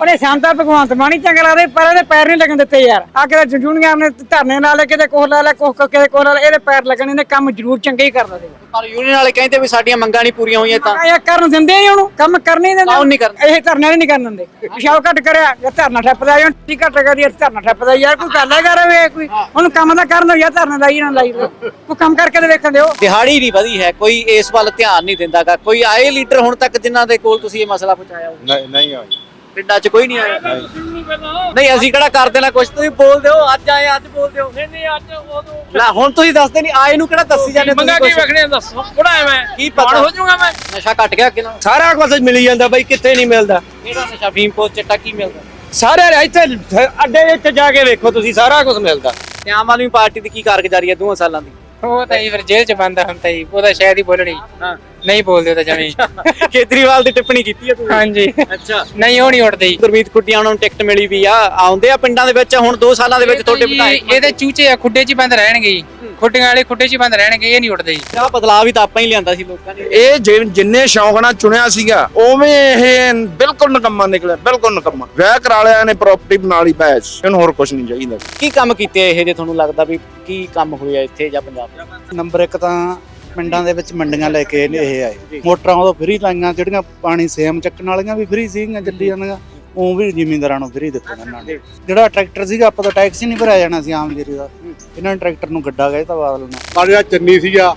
ਉਹਨੇ ਸ਼ਾਂਤਾ ਭਗਵੰਤ ਮਾਨੀ ਚੰਗਾ ਲੱਗਦਾ ਸੀ, ਪਰ ਇਹਦੇ ਪੈਰ ਨਹੀਂ ਲੱਗਣ ਦਿੱਤੇ ਯਾਰ। ਆ ਕਿਤੇ ਜੁਜੂਣੀਆਂ ਨੇ ਧਰਨੇ ਲਾ ਲੈ ਕਿਤੇ ਕੋਹ ਲਾ ਲੈ ਕੋਹ ਕਿਤੇ ਕੋਹ ਲਾ ਲੈ ਇਹਦੇ ਪੈਰ ਲੱਗਣੇ ਨੇ ਕੰਮ ਜ਼ਰੂਰ ਚੰਗੇ ਹੀ ਕਰਦਾ ਸੀ ਪਰ ਯੂਨੀਅਨ ਵਾਲੇ ਕਹਿੰਦੇ ਵੀ ਸਾਡੀਆਂ ਮੰਗਾਂ ਨਹੀਂ ਪੂਰੀਆਂ ਹੋਈਆਂ ਤਾਂ। ਇਹ ਕਰਨ ਦਿੰਦੇ ਹੀ ਉਹਨੂੰ ਕੰਮ ਕਰਨ ਹੀ ਦਿੰਦੇ ਨਹੀਂ ਕਰਦਾ? ਇਹ ਧਰਨੇ ਵਾਲੇ ਨਹੀਂ ਕਰਨ ਦਿੰਦੇ। ਪਿਸ਼ਾਬ ਘੱਟ ਕਰਿਆ ਜਾਂ ਧਰਨਾ ਠੱਪਦਾ ਜਾਂ ਟੀ ਘੱਟ ਕਰੀ ਧਰਨਾ ਠੱਪਦਾ ਯਾਰ ਕੋਈ ਗੱਲ ਹੈ ਕਰ ਵੇ ਕੋਈ ਉਹਨੂੰ ਕੰਮ ਤਾਂ ਕਰਨ ਦੋ ਜਾਂ ਧਰਨਾ ਲਾਈ ਨਾ ਲਾਈ ਕੋਈ ਕੰਮ ਕਰਕੇ ਤੇ ਵੇਖਣ ਦਿਓ। ਦਿਹਾੜੀ ਨਹੀਂ ਵਧੀ ਹੈ ਕੋਈ ਇਸ ਵੱਲ ਧਿਆਨ ਨਹੀਂ ਦਿੰਦਾਗਾ। ਕੋਈ ਆਏ ਲੀਡਰ ਹੁਣ ਤੱਕ ਜਿਨ੍ਹਾਂ ਦੇ ਕੋਲ ਤੁਸੀਂ ਇਹ ਮਸਲਾ ਪਹੁੰਚਾਇਆ ਹੋਵੇ ਨਹੀਂ ਨਹੀਂ ਆਈ ਪਿੰਡਾਂ 'ਚ ਕੋਈ ਨਹੀਂ ਆਇਆ। ਨਹੀਂ ਅਸੀਂ ਕਿਹੜਾ ਕਰ ਦੇਣਾ ਕੁਝ ਤੁਸੀਂ ਬੋਲਦੇ ਹੋ ਅੱਜ ਆਏ ਅੱਜ ਬੋਲਦੇ ਹੋ ਨਹੀਂ ਨਹੀਂ ਅੱਜ ਉਦੋਂ ਲੈ ਹੁਣ ਤੁਸੀਂ ਦੱਸਦੇ ਨਹੀਂ ਆਏ ਨੂੰ ਕਿਹੜਾ ਦੱਸੀ ਜਾਂਦੇ ਮੰਗਾ ਕੀ ਕੁਛ? ਵੇਖਣੇ ਦੱਸੋ। ਬੁੜਾ ਮੈਂ? ਕੀ ਪਤਾ? ਹੋ ਜਾਊਗਾ ਮੈਂ? ਨਸ਼ਾ ਘਟ ਗਿਆ ਕਿ ਨਾ ਸਾਰਾ ਕੁਝ ਮਿਲੀ ਜਾਂਦਾ ਬਾਈ ਕਿੱਥੇ ਨਹੀਂ ਮਿਲਦਾ। ਕਿਹੜਾ ਨਸ਼ਾ? ਫੀਮ ਪੋਸਟ ਚਿੱਟਾ ਕੀ ਮਿਲਦਾ? ਸਾਰੇ ਇੱਥੇ ਅੱਡੇ ਵਿੱਚ ਜਾ ਕੇ ਵੇਖੋ ਤੁਸੀਂ ਸਾਰਾ ਕੁਝ ਮਿਲਦਾ। ਤੇ ਆਮ ਆਦਮੀ ਪਾਰਟੀ ਦੀ ਕੀ ਕਾਰਗੁਜ਼ਾਰੀ ਹੈ ਦੋਹਾਂ ਸਾਲਾਂ ਦੀ? ਉਹ ਤਾਂ ਹੀ ਫਿਰ ਜੇਲ੍ਹ ਚ ਬੰਦ ਹੁਣ ਤਾਂ ਹੀ ਉਹਦਾ ਸ਼ਾਇਦ ਹੀ ਬੋਲਣੀ। ਹਾਂ। ਨਹੀਂ ਬੋਲਦੇ ਤਾਂ ਜਮੀ। ਕੇਜਰੀਵਾਲ ਦੀ ਟਿੱਪਣੀ ਕੀਤੀ ਹੈ ਤੁਸੀਂ ਹਾਂਜੀ। ਅੱਛਾ। ਨਹੀਂ ਉਹ ਨਹੀਂ ਉੱਠਦੇ ਜੀ ਗੁਰਮੀਤ ਖੁੱਟੀਆਂ ਉਹਨਾਂ ਨੂੰ ਟਿਕਟ ਮਿਲੀ ਵੀ ਆ। ਆਉਂਦੇ ਆ ਪਿੰਡਾਂ ਦੇ ਵਿੱਚ ਹੁਣ 2 ਸਾਲਾਂ ਦੇ ਵਿੱਚ ਤੁਹਾਡੇ ਵਿਧਾਇਕ ਇਹਦੇ ਚੂਚੇ ਆ ਖੁੱਡੇ 'ਚ ਹੀ ਬੰਦ ਰਹਿਣਗੇ ਜੀ। ਖੁੱਡੀਆਂ ਵਾਲੇ ਖੁੱਡੇ 'ਚ ਹੀ ਬੰਦ ਰਹਿਣਗੇ ਇਹ ਨਹੀਂ ਉੱਠਦੇ ਜੀ। ਆ ਬਦਲਾਅ ਵੀ ਤਾਂ ਆਪਾਂ ਹੀ ਲਿਆਂਦਾ ਸੀ ਲੋਕਾਂ ਨੇ। ਇਹ ਜਿ- ਜਿੰਨੇ ਸ਼ੌਂਕ ਨਾਲ ਚੁਣਿਆ ਸੀਗਾ ਉਵੇਂ ਇਹ ਬਿਲਕੁਲ ਨਕੰਮਾ ਨਿਕਲਿਆ ਬਿਲਕੁਲ ਨਕੰਮਾ। ਵਿਆਹ ਕਰਾ ਲਿਆ ਨੇ ਪ੍ਰਾਪਰਟੀ ਬਣਾ ਲਈ ਬੈਸ। ਇਹਨੂੰ ਹੋਰ ਕੁਝ ਨਹੀਂ ਚਾਹੀਦਾ। ਕੀ ਕੰਮ ਕੀਤੇ ਇਹ ਜੇ ਤੁਹਾਨੂੰ ਲੱਗਦਾ ਵੀ ਕੀ ਕੰਮ ਹੋਇਆ ਇੱਥੇ ਜਾਂ ਪੰਜਾਬ 'ਚ ਨੰਬਰ 1 ਤਾਂ ਪਿੰਡਾਂ ਦੇ ਵਿੱਚ ਮੰਡੀਆਂ ਲੈ ਕੇ ਇਹ ਆਏ। ਮੋਟਰਾਂ ਉਦੋਂ ਫ੍ਰੀ ਲਾਈਆਂ, ਜਿਹੜੀਆਂ ਪਾਣੀ ਸੇਮ ਚੱਕਣ ਵਾਲੀਆਂ ਵੀ ਫ੍ਰੀ ਸੀਗੀਆਂ ਚੱਲੀ ਜਾਂਦੀਆਂ ਉਹ ਵੀ ਜ਼ਿਮੀਂਦਾਰਾਂ ਨੂੰ ਫ੍ਰੀ ਦਿੱਤਾ ਇਹਨਾਂ ਨੇ। ਜਿਹੜਾ ਟਰੈਕਟਰ ਸੀਗਾ, ਆਪਾਂ ਤਾਂ ਟੈਕਸ ਹੀ ਨਹੀਂ ਭਰਿਆ ਜਾਣਾ ਸੀ ਆਮ ਜਰੀ ਦਾ। ਇਹਨਾਂ ਨੇ ਟਰੈਕਟਰ ਨੂੰ ਗੱਡਾ ਗਏ ਤਾਂ ਬਾਦਲ ਨੇ। ਸਾਡੇ ਜਿਹੜਾ ਚੰਨੀ ਸੀਗਾ।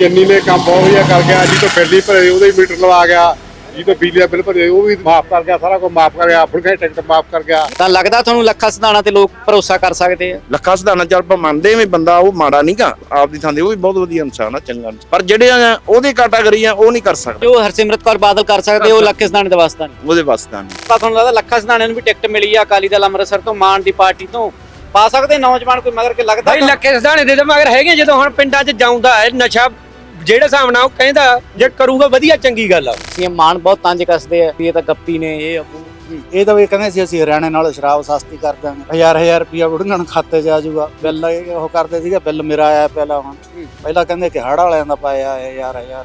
ਚੰਨੀ ਨੇ ਕੰਮ ਬਹੁਤ ਵਧੀਆ ਕਰ ਗਿਆ ਜੀ ਤੋਂ ਬਿਜਲੀ ਭਰੇ, ਉਹਦੇ ਮੀਟਰ ਲਵਾ ਗਿਆ। ਜੀ ਤੋਂ ਬਿਜਲੀ ਦਾ ਬਿੱਲ ਭਰੇ ਉਹ ਵੀ ਮਾਫ ਕਰ ਗਿਆ ਸਾਰਾ ਕੁਝ ਮਾਫ ਕਰ ਗਿਆ ਫੁਲਕੇ ਟਿਕਟ ਮਾਫ ਕਰ ਗਿਆ। ਤਾਂ ਲੱਗਦਾ ਤੁਹਾਨੂੰ ਲੱਖਾ ਸਿਧਾਣਾ ਤੇ ਲੋਕ ਭਰੋਸਾ ਕਰ ਸਕਦੇ ਆ? ਲੱਖਾ ਸਿਧਾਣਾ ਚੱਲ ਆਪਾਂ ਮੰਨਦੇ ਵੀ ਬੰਦਾ ਉਹ ਮਾੜਾ ਨਹੀਂਗਾ ਆਪਦੀ ਥਾਂ ਤੇ ਉਹ ਵੀ ਬਹੁਤ ਵਧੀਆ ਇਨਸਾਨ ਆ ਚੰਗਾ। ਪਰ ਜਿਹੜੇ ਆ, ਉਹਦੀ ਕੈਟਾਗਰੀ ਆ ਉਹ ਨਹੀਂ ਕਰ ਸਕਦੇ। ਜੋ ਹਰਸਿਮਰਤ ਕੌਰ ਬਾਦਲ ਕਰ ਸਕਦੇ ਉਹ ਲੱਖੇ ਸਿਧਾਣੇ ਦਾ ਵਾਸਤਾ ਨਹੀਂ। ਉਹਦੇ ਵਾਸਤਾ ਨਹੀਂ। ਤਾਂ ਤੁਹਾਨੂੰ ਲੱਗਦਾ ਲੱਖਾ ਸਿਧਾਣੇ ਨੂੰ ਵੀ ਟਿਕਟ ਮਿਲੀ ਆ ਅਕਾਲੀ ਦਲ ਅੰਮ੍ਰਿਤਸਰ ਤੋਂ ਮਾਨ ਦੀ ਪਾਰਟੀ ਤੋਂ? ਪਾ ਸਕਦੇ ਨੌਜਵਾਨ ਕੋਈ ਮਗਰ ਕੇ ਲੱਗਦਾ ਬਾਈ ਲੱਕੇ ਸਦਾਣੇ ਦੇ ਤਾਂ ਮਗਰ ਹੈਗੇ ਜਦੋਂ ਹੁਣ ਪਿੰਡਾਂ 'ਚ ਜਾਉਂਦਾ ਹੈ ਨਸ਼ਾ ਜਿਹੜੇ ਹਿਸਾਬ ਨਾਲ ਉਹ ਕਹਿੰਦਾ ਜੇ ਕਰੂਗਾ ਵਧੀਆ ਚੰਗੀ ਗੱਲ ਆ। ਸੀਐਮ ਮਾਨ ਬਹੁਤ ਤੰਜ ਕੱਸਦੇ ਆ ਵੀ ਇਹ ਤਾਂ ਗੱਪੀ ਨੇ ਇਹ ਅੱਬੂ ਇਹ ਤਾਂ ਵੀ ਕਹਿੰਦੇ ਸੀ ਅਸੀਂ ਹਰਿਆਣੇ ਨਾਲ ਸ਼ਰਾਬ ਸਸਤੀ ਕਰ ਦਾਂਗੇ ਹਜ਼ਾਰ ਹਜ਼ਾਰ ਰੁਪਿਆ ਬੁੜੀਆਂ ਨੂੰ ਖਾਤੇ 'ਚ ਆ ਜਾਊਗਾ। ਬਿੱਲ ਇਹ ਉਹ ਕਰਦੇ ਸੀਗਾ ਬਿੱਲ ਮੇਰਾ ਆਇਆ ਪਹਿਲਾਂ ਹੁਣ। ਪਹਿਲਾਂ ਕਹਿੰਦੇ ਕਿ ਹੜ ਵਾਲਿਆਂ ਦਾ ਪਾਇਆ ਹੈ ਯਾਰ ਯਾਰ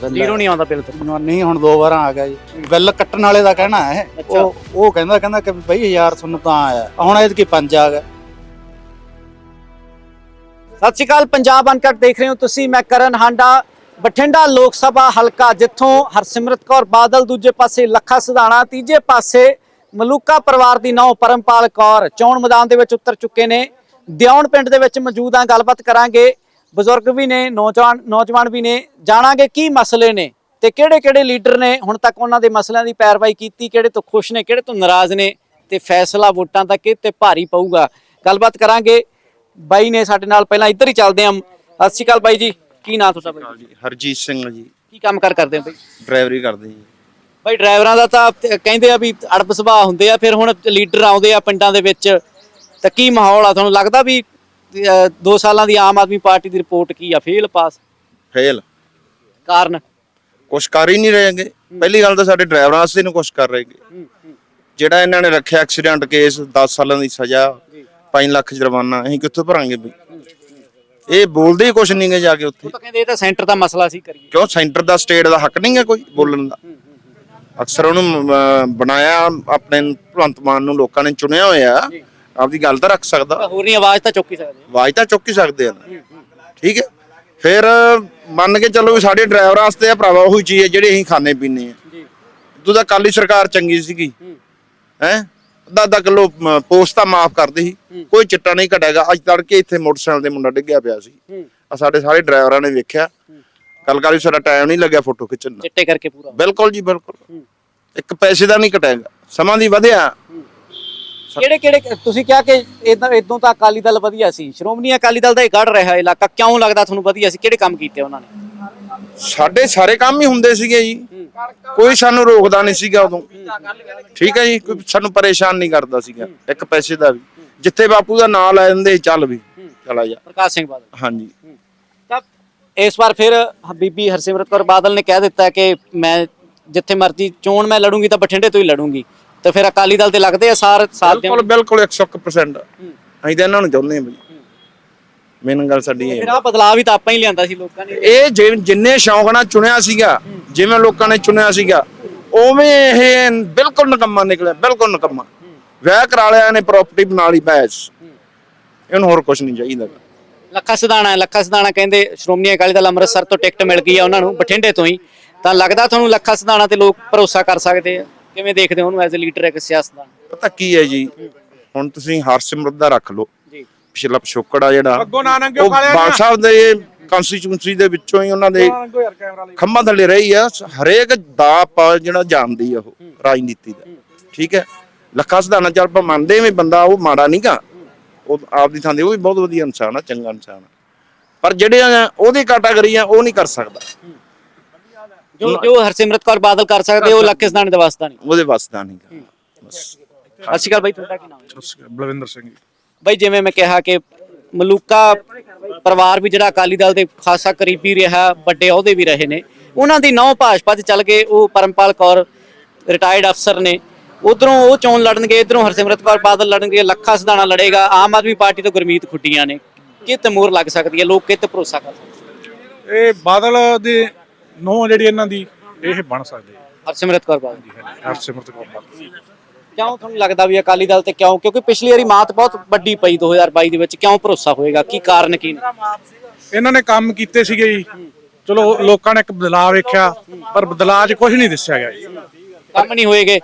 ਬਿੱਲ ਜ਼ੀਰੋ ਨਹੀਂ ਆਉਂਦਾ ਬਿੱਲ ਤੇ। ਨਹੀਂ ਹੁਣ ਦੋ ਵਾਰਾਂ ਆ ਗਿਆ ਜੀ। ਬਿੱਲ ਕੱਟਣ ਵਾਲੇ ਦਾ ਕਹਿਣਾ ਹੈ। ਅੱਛਾ। ਉਹ ਉਹ ਕਹਿੰਦਾ ਕਹਿੰਦਾ ਕਿ ਬਈ ਹਜ਼ਾਰ ਤੁਹਾਨੂੰ ਤਾਂ ਆਇਆ। ਹੁਣ ਇਹਦੇ ਕੀ ਪੰਜ ਆ ਗਿਆ ਸਤਿ ਸ਼੍ਰੀ ਅਕਾਲ, ਪੰਜਾਬ ਅਨਕਟ ਦੇਖ ਰਹੇ ਹੋ ਤੁਸੀਂ, ਮੈਂ ਕਰਨ ਹਾਂਡਾ, ਬਠਿੰਡਾ ਲੋਕ ਸਭਾ ਹਲਕਾ, ਜਿੱਥੋਂ ਹਰਸਿਮਰਤ ਕੌਰ ਬਾਦਲ ਦੂਜੇ ਪਾਸੇ, ਲੱਖਾ ਸਿਧਾਣਾ, ਤੀਜੇ ਪਾਸੇ ਮਲੂਕਾ ਪਰਿਵਾਰ ਦੀ ਨੌ, ਪਰਮਪਾਲ ਕੌਰ, ਚੋਣ ਮੈਦਾਨ ਦੇ ਵਿੱਚ ਉਤਰ ਚੁੱਕੇ ਨੇ। ਦਿਉਣ ਪਿੰਡ ਦੇ ਵਿੱਚ ਮੌਜੂਦ ਆ, ਗੱਲਬਾਤ ਕਰਾਂਗੇ। ਬਜ਼ੁਰਗ ਵੀ ਨੇ, ਨੌਜਵਾਨ ਨੌਜਵਾਨ ਵੀ ਨੇ, ਜਾਣਾਂਗੇ ਕੀ ਮਸਲੇ ਨੇ ਤੇ ਕਿਹੜੇ ਕਿਹੜੇ ਲੀਡਰ ਨੇ, ਹੁਣ ਤੱਕ ਉਹਨਾਂ ਦੇ ਮਸਲਿਆਂ ਦੀ ਪੈਰਵਾਈ ਕੀਤੀ, ਕਿਹੜੇ ਤੋਂ ਖੁਸ਼ ਨੇ, ਕਿਹੜੇ ਤੋਂ ਨਾਰਾਜ਼ ਨੇ ਤੇ ਫੈਸਲਾ ਵੋਟਾਂ ਤੱਕ ਇਹ ਤੇ ਭਾਰੀ ਪਊਗਾ। ਗੱਲਬਾਤ ਕਰਾਂਗੇ ਬਾਈ ਨੇ ਸਾਡੇ ਨਾਲ ਪਹਿਲਾਂ ਇੱਧਰ ਹੀ ਚੱਲਦੇ ਆਂ ਸਤਿ ਸ਼੍ਰੀ ਅਕਾਲ ਬਾਈ ਜੀ। ਕੀ ਨਾਂ ਤੁਹਾਡਾ ਬਾਈ? ਜੀ। ਹਰਜੀਤ ਸਿੰਘ ਜੀ। ਕੀ ਕੰਮ ਕਰ ਕਰਦੇ ਹੋ ਬਾਈ? ਡਰਾਈਵਰੀ ਕਰਦੇ ਜੀ। ਬਾਈ ਡਰਾਈਵਰਾਂ ਦਾ ਤਾਂ ਤੇ ਕਹਿੰਦੇ ਆ ਵੀ ਅੜਪ ਸੁਭਾਅ ਹੁੰਦੇ ਆ ਫਿਰ ਹੁਣ ਲੀਡਰ ਆਉਂਦੇ ਆ ਪਿੰਡਾਂ ਦੇ ਵਿੱਚ। ਤਾਂ ਕੀ ਮਾਹੌਲ ਆ? ਤੁਹਾਨੂੰ ਲੱਗਦਾ ਵੀ 2 ਸਾਲਾਂ ਦੀ ਆਮ ਆਦਮੀ ਪਾਰਟੀ ਦੀ ਰਿਪੋਰਟ ਕੀ ਆ? Fail pass? ਫੇਲ। ਕਾਰਨ? ਕੁਛ ਕਰ ਹੀ ਨਹੀਂ ਰਹੇਗੇ ਪਹਿਲੀ ਗੱਲ ਤਾਂ ਸਾਡੇ ਡਰਾਈਵਰਾਂ ਵਾਸਤੇ ਨੂੰ ਕੁਛ ਕਰ ਰਹੇਗੇ ਜਿਹੜਾ ਇਹਨਾਂ ਨੇ ਰੱਖਿਆ ਐਕਸੀਡੈਂਟ ਕੇਸ 10 ਸਾਲਾਂ ਦੀ ਸਜ਼ਾ। 5 ਲੱਖ ਜੁਰਮਾਨਾ ਅਸੀਂ ਕਿੱਥੋਂ ਭਰਾਂਗੇ ਬਈ? ਇਹ ਬੋਲਦੇ ਹੀ ਕੁਛ ਨਹੀਂਗੇ ਜਾ ਕੇ ਉੱਥੇ। ਤਾਂ ਕਹਿੰਦੇ ਇਹ ਤਾਂ ਸੈਂਟਰ ਦਾ ਮਸਲਾ ਸੀ ਕਰੀਏ। ਕਿਉਂ? ਸੈਂਟਰ ਦਾ ਸਟੇਟ ਦਾ ਹੱਕ ਨਹੀਂ ਹੈ ਕੋਈ ਬੋਲਣ ਦਾ। ਅਕਸਰ ਉਹਨੂੰ ਅਮ, ਬਣਾਇਆ ਆਪਣੇ ਭਗਵੰਤ ਮਾਨ ਨੂੰ ਲੋਕਾਂ ਨੇ ਚੁਣਿਆ ਹੋਇਆ। ਆਪਦੀ ਗੱਲ ਤਾਂ ਰੱਖ ਸਕਦਾ। ਹੋਰ ਨਹੀਂ ਆਵਾਜ਼ ਤਾਂ ਚੁੱਕ ਸਕਦੇ ਆ। ਆਵਾਜ਼ ਤਾਂ ਚੁੱਕ ਹੀ ਸਕਦੇ ਆ। ਨਾ। ਠੀਕ ਹੈ? ਫਿਰ ਮੰਨ ਕੇ ਚੱਲੋ ਵੀ ਸਾਡੇ ਡਰਾਈਵਰਾਂ ਵਾਸਤੇ ਆ ਭਰਾਵਾ ਉਹੀ ਚੀਜ਼ ਹੈ ਜਿਹੜੀ ਅਸੀਂ ਖਾਣੇ ਪੀਣੇ ਆ। ਤੂੰ ਤਾਂ ਕਾਲੀ ਸਰਕਾਰ ਚੰਗੀ ਸੀਗੀ। ਹੈ? ਅੱਧਾ ਅੱਧਾ ਕਿਲੋ ਪੋਸਟ ਤਾਂ ਮਾਫ ਕਰਦੇ ਸੀ। ਕੋਈ ਚਿੱਟਾ ਨਹੀਂ ਘਟੇਗਾ ਅੱਜ ਤੜਕੇ ਇੱਥੇ ਮੋਟਰਸਾਈਕਲ ਤੇ ਮੁੰਡਾ ਡਿੱਗਿਆ ਪਿਆ ਸੀ। ਆ ਸਾਡੇ ਸਾਰੇ ਡਰਾਈਵਰਾਂ ਨੇ ਵੇਖਿਆ। ਕੱਲ ਕਾਲੀ ਸਾਡਾ ਟਾਈਮ ਨਹੀਂ ਲੱਗਿਆ ਫੋਟੋ ਖਿੱਚਣ ਦਾ। ਚਿੱਟੇ ਕਰਕੇ ਪੂਰਾ। ਬਿਲਕੁਲ ਜੀ ਬਿਲਕੁਲ। ਇੱਕ ਪੈਸੇ ਦਾ ਨਹੀਂ ਘਟੇਗਾ ਸਮਾਂ ਦੀ ਵਧਿਆ। ਕਿਹੜੇ ਕਿਹੜੇ ਤੁਸੀਂ ਕਿਹਾ ਕਿ ਇਦਾਂ ਇਦੋਂ ਤਾਂ ਅਕਾਲੀ ਦਲ ਵਧੀਆ ਸੀ। ਸ਼੍ਰੋਮਣੀ ਅਕਾਲੀ ਦਲ ਦਾ ਇਹ ਗੜ ਰਿਹਾ ਇਲਾਕਾ ਕਿਉਂ ਲੱਗਦਾ ਤੁਹਾਨੂੰ ਵਧੀਆ ਸੀ? ਕਿਹੜੇ ਕੰਮ ਕੀਤੇ ਉਹਨਾਂ ਨੇ? ਸਾਡੇ ਸਾਰੇ ਕੰਮ ਹੀ ਹੁੰਦੇ ਸੀਗੇ ਜੀ। ਕੋਈ ਸਾਨੂੰ ਰੋਕਦਾ ਨਹੀਂ ਸੀਗਾ ਉਦੋਂ। ਠੀਕ ਹੈ ਜੀ ਕੋਈ ਸਾਨੂੰ ਪਰੇਸ਼ਾਨ ਨਹੀਂ ਕਰਦਾ ਸੀਗਾ ਇੱਕ ਪੈਸੇ ਦਾ ਵੀ। ਜਿੱਥੇ ਬਾਪੂ ਦਾ ਨਾਂ ਲੈ ਦਿੰਦੇ ਚੱਲ ਵੀ ਚਲਾ ਜਾ। ਪ੍ਰਕਾਸ਼ ਸਿੰਘ ਬਾਦਲ। ਹਾਂਜੀ। ਤਾਂ ਇਸ ਵਾਰ ਫਿਰ ਬੀਬੀ ਹਰਸਿਮਰਤ ਕੌਰ ਬਾਦਲ ਨੇ ਕਹਿ ਦਿੱਤਾ ਕਿ ਮੈਂ ਜਿੱਥੇ ਮਰਜ਼ੀ ਚੋਣ ਮੈਂ ਲੜੂੰਗੀ ਤਾਂ ਬਠਿੰਡੇ ਤੋਂ ਹੀ ਲੜੂੰਗੀ। ਤੇ ਫਿਰ ਅਕਾਲੀ ਦਲ ਤੇ ਲੱਗਦੇ ਆ ਸਾਰ ਸਾਥ ਬਿਲਕੁਲ ਬਿਲਕੁਲ 100% ਅਸੀਂ ਤਾਂ ਇਹਨਾਂ ਨੂੰ ਚਾਹੁੰਦੇ ਹਾਂ ਬਈ ਮੇਨ ਗੱਲ ਸਾਡੀ ਇਹ ਫਿਰ ਆ ਬਦਲਾਅ ਵੀ ਤਾਂ ਆਪਾਂ ਹੀ ਲਿਆਂਦਾ ਸੀ ਲੋਕਾਂ ਨੇ। ਇਹ ਜਿ- ਜਿੰਨੇ ਸ਼ੌਂਕ ਨਾਲ ਚੁਣਿਆ ਸੀਗਾ ਜਿਵੇਂ ਲੋਕਾਂ ਨੇ ਚੁਣਿਆ ਸੀਗਾ ਉਵੇਂ ਇਹ ਬਿਲਕੁਲ ਨਕੰਮਾ ਨਿਕਲਿਆ ਬਿਲਕੁਲ ਨਕੰਮਾ। ਵਿਆਹ ਕਰਾ ਲਿਆ ਨੇ ਪ੍ਰਾਪਰਟੀ ਬਣਾ ਲਈ ਬੈਸ। ਇਹਨੂੰ ਹੋਰ ਕੁਝ ਨਹੀਂ ਚਾਹੀਦਾ। ਲੱਖਾ ਸਿਧਾਣਾ ਹੈ ਲੱਖਾ ਸਿਧਾਣਾ ਕਹਿੰਦੇ ਸ਼੍ਰੋਮਣੀ ਅਕਾਲੀ ਦਲ ਅੰਮ੍ਰਿਤਸਰ ਤੋਂ ਟਿਕਟ ਮਿਲ ਗਈ ਆ ਉਹਨਾਂ ਨੂੰ ਬਠਿੰਡੇ ਤੋਂ ਹੀ। ਤਾਂ ਲੱਗਦਾ ਤੁਹਾਨੂੰ ਲੱਖਾ ਸਿਧਾਣਾ ਤੇ ਲੋਕ ਭਰੋਸਾ ਕਰ ਸਕਦੇ ਆ? ਕਿਵੇਂ ਦੇਖਦੇ ਹੋ ਉਹਨੂੰ ਐਜ਼ ਅ ਲੀਡਰ ਇੱਕ ਸਿਆਸਤਦਾਨ ਪਤਾ ਕੀ ਹੈ ਜੀ? ਹੁਣ ਤੁਸੀਂ ਹਰਸਿਮਰਤ ਦਾ ਰੱਖ ਲਓ। ਪਿਛਲਾ ਪਿਛੋਕੜ ਆ ਜਿਹੜਾ ਅੱਗੋਂ ਉਹ ਬਾਲ ਸਾਹਿਬ ਦੇ ਕੰਸਟੀਚੂਐਂਸੀ ਦੇ ਵਿੱਚੋਂ ਹੀ ਉਹਨਾਂ ਦੇ ਖੰਭਾਂ ਥੱਲੇ ਰਹੀ ਆ ਹਰੇਕ ਦਾ ਪਾ ਜਿਹੜਾ ਜਾਣਦੀ ਆ ਉਹ ਰਾਜਨੀਤੀ ਦਾ। ਠੀਕ ਹੈ? ਲੱਖਾ ਸਿਧਾਣਾ ਚੱਲ ਆਪਾਂ ਮੰਨਦੇ ਵੀ ਬੰਦਾ ਉਹ ਮਾੜਾ ਨਹੀਂਗਾ ਉਹ ਆਪਦੀ ਥਾਂ ਤੇ ਉਹ ਵੀ ਬਹੁਤ ਵਧੀਆ ਇਨਸਾਨ ਆ ਚੰਗਾ ਇਨਸਾਨ ਆ। ਪਰ ਜਿਹੜੇ ਆ, ਉਹਦੀ ਕੈਟਾਗਰੀ ਆ ਉਹ ਨਹੀਂ ਕਰ ਸਕਦਾ। ਜੋ ਜੋ ਹਰਸਿਮਰਤ ਕੌਰ ਬਾਦਲ ਕਰ ਸਕਦੇ ਉਹ ਲੱਖੇ ਸਿਧਾਣੇ ਦਾ ਵਾਸਤਾ ਨਹੀਂ ਉਹਦੇ ਵਾਸਤਾ ਨਹੀਂਗਾ ਬਸ। ਸਤਿ ਸ਼੍ਰੀ ਅਕਾਲ ਬਾਈ ਤੁਹਾਡਾ ਕੀ ਨਾਮ ਹੈ? ਬਲਵਿੰਦਰ ਸਿੰਘ ਬਾਈ ਜਿਵੇਂ ਮੈਂ ਕਿਹਾ ਕਿ ਮਲੂਕਾ ਪਰਿਵਾਰ ਵੀ ਜਿਹੜਾ ਅਕਾਲੀ ਦਲ ਦੇ ਖਾਸਾ ਕਰੀਬੀ ਰਿਹਾ ਵੱਡੇ ਅਹੁਦੇ ਵੀ ਰਹੇ ਨੇ। ਉਹਨਾਂ ਦੀ ਨੌ ਭਾਜਪਾ 'ਚ ਚੱਲ ਗਏ ਉਹ ਪਰਮਪਾਲ ਕੌਰ ਰਿਟਾਇਰਡ ਅਫਸਰ ਨੇ। ਉਧਰੋਂ ਉਹ ਚੋਣ ਲੜਨਗੇ ਇਧਰੋਂ ਹਰਸਿਮਰਤ ਕੌਰ ਬਾਦਲ ਲੜਨਗੇ ਲੱਖਾ ਸਿਧਾਣਾ ਲੜੇਗਾ। ਆਮ ਆਦਮੀ ਪਾਰਟੀ ਤੋਂ ਗੁਰਮੀਤ ਖੁੱਟੀਆਂ ਨੇ। ਕਿਤੇ ਮੋਹਰ ਲੱਗ ਸਕਦੀ ਹੈ? ਲੋਕ ਕਿਤੇ ਭਰੋਸਾ ਕਰ ਸਕਦੇ ਇਹ ਬਾਦਲ ਦੇ ਨੋ ਜਿਹੜੀ ਇਹਨਾਂ ਦੀ ਇਹ ਬਣ ਸਕਦੇ ਹਰਸਿਮਰਤ ਕੌਰ ਬਾਦਲ। ਹਰਸਿਮਰਤ ਕੌਰ ਬਾਦਲ। ਕਿਉਂ ਤੁਹਾਨੂੰ ਲੱਗਦਾ ਵੀ ਅਕਾਲੀ ਦਲ ਤੇ ਕਿਉਂ? ਕਿਉਂਕਿ ਪਿਛਲੀ ਵਾਰੀ ਮਾਤ ਬਹੁਤ ਵੱਡੀ ਪਈ 2022 ਦੇ ਵਿੱਚ। ਕਿਉਂ ਭਰੋਸਾ ਹੋਏਗਾ? ਕੀ ਕਾਰਨ ਕੀ ਨੇ? ਇਹਨਾਂ ਨੇ ਕੰਮ ਕੀਤੇ ਸੀਗੇ ਜੀ। ਚਲੋ ਲੋਕਾਂ ਨੇ ਇੱਕ ਬਦਲਾਅ ਵੇਖਿਆ ਪਰ ਬਦਲਾਅ 'ਚ ਕੁਝ ਨਹੀਂ ਦਿਸਿਆ ਗਿਆ ਜੀ। ਕੰਮ ਨਹੀਂ ਹੋਏਗੇ।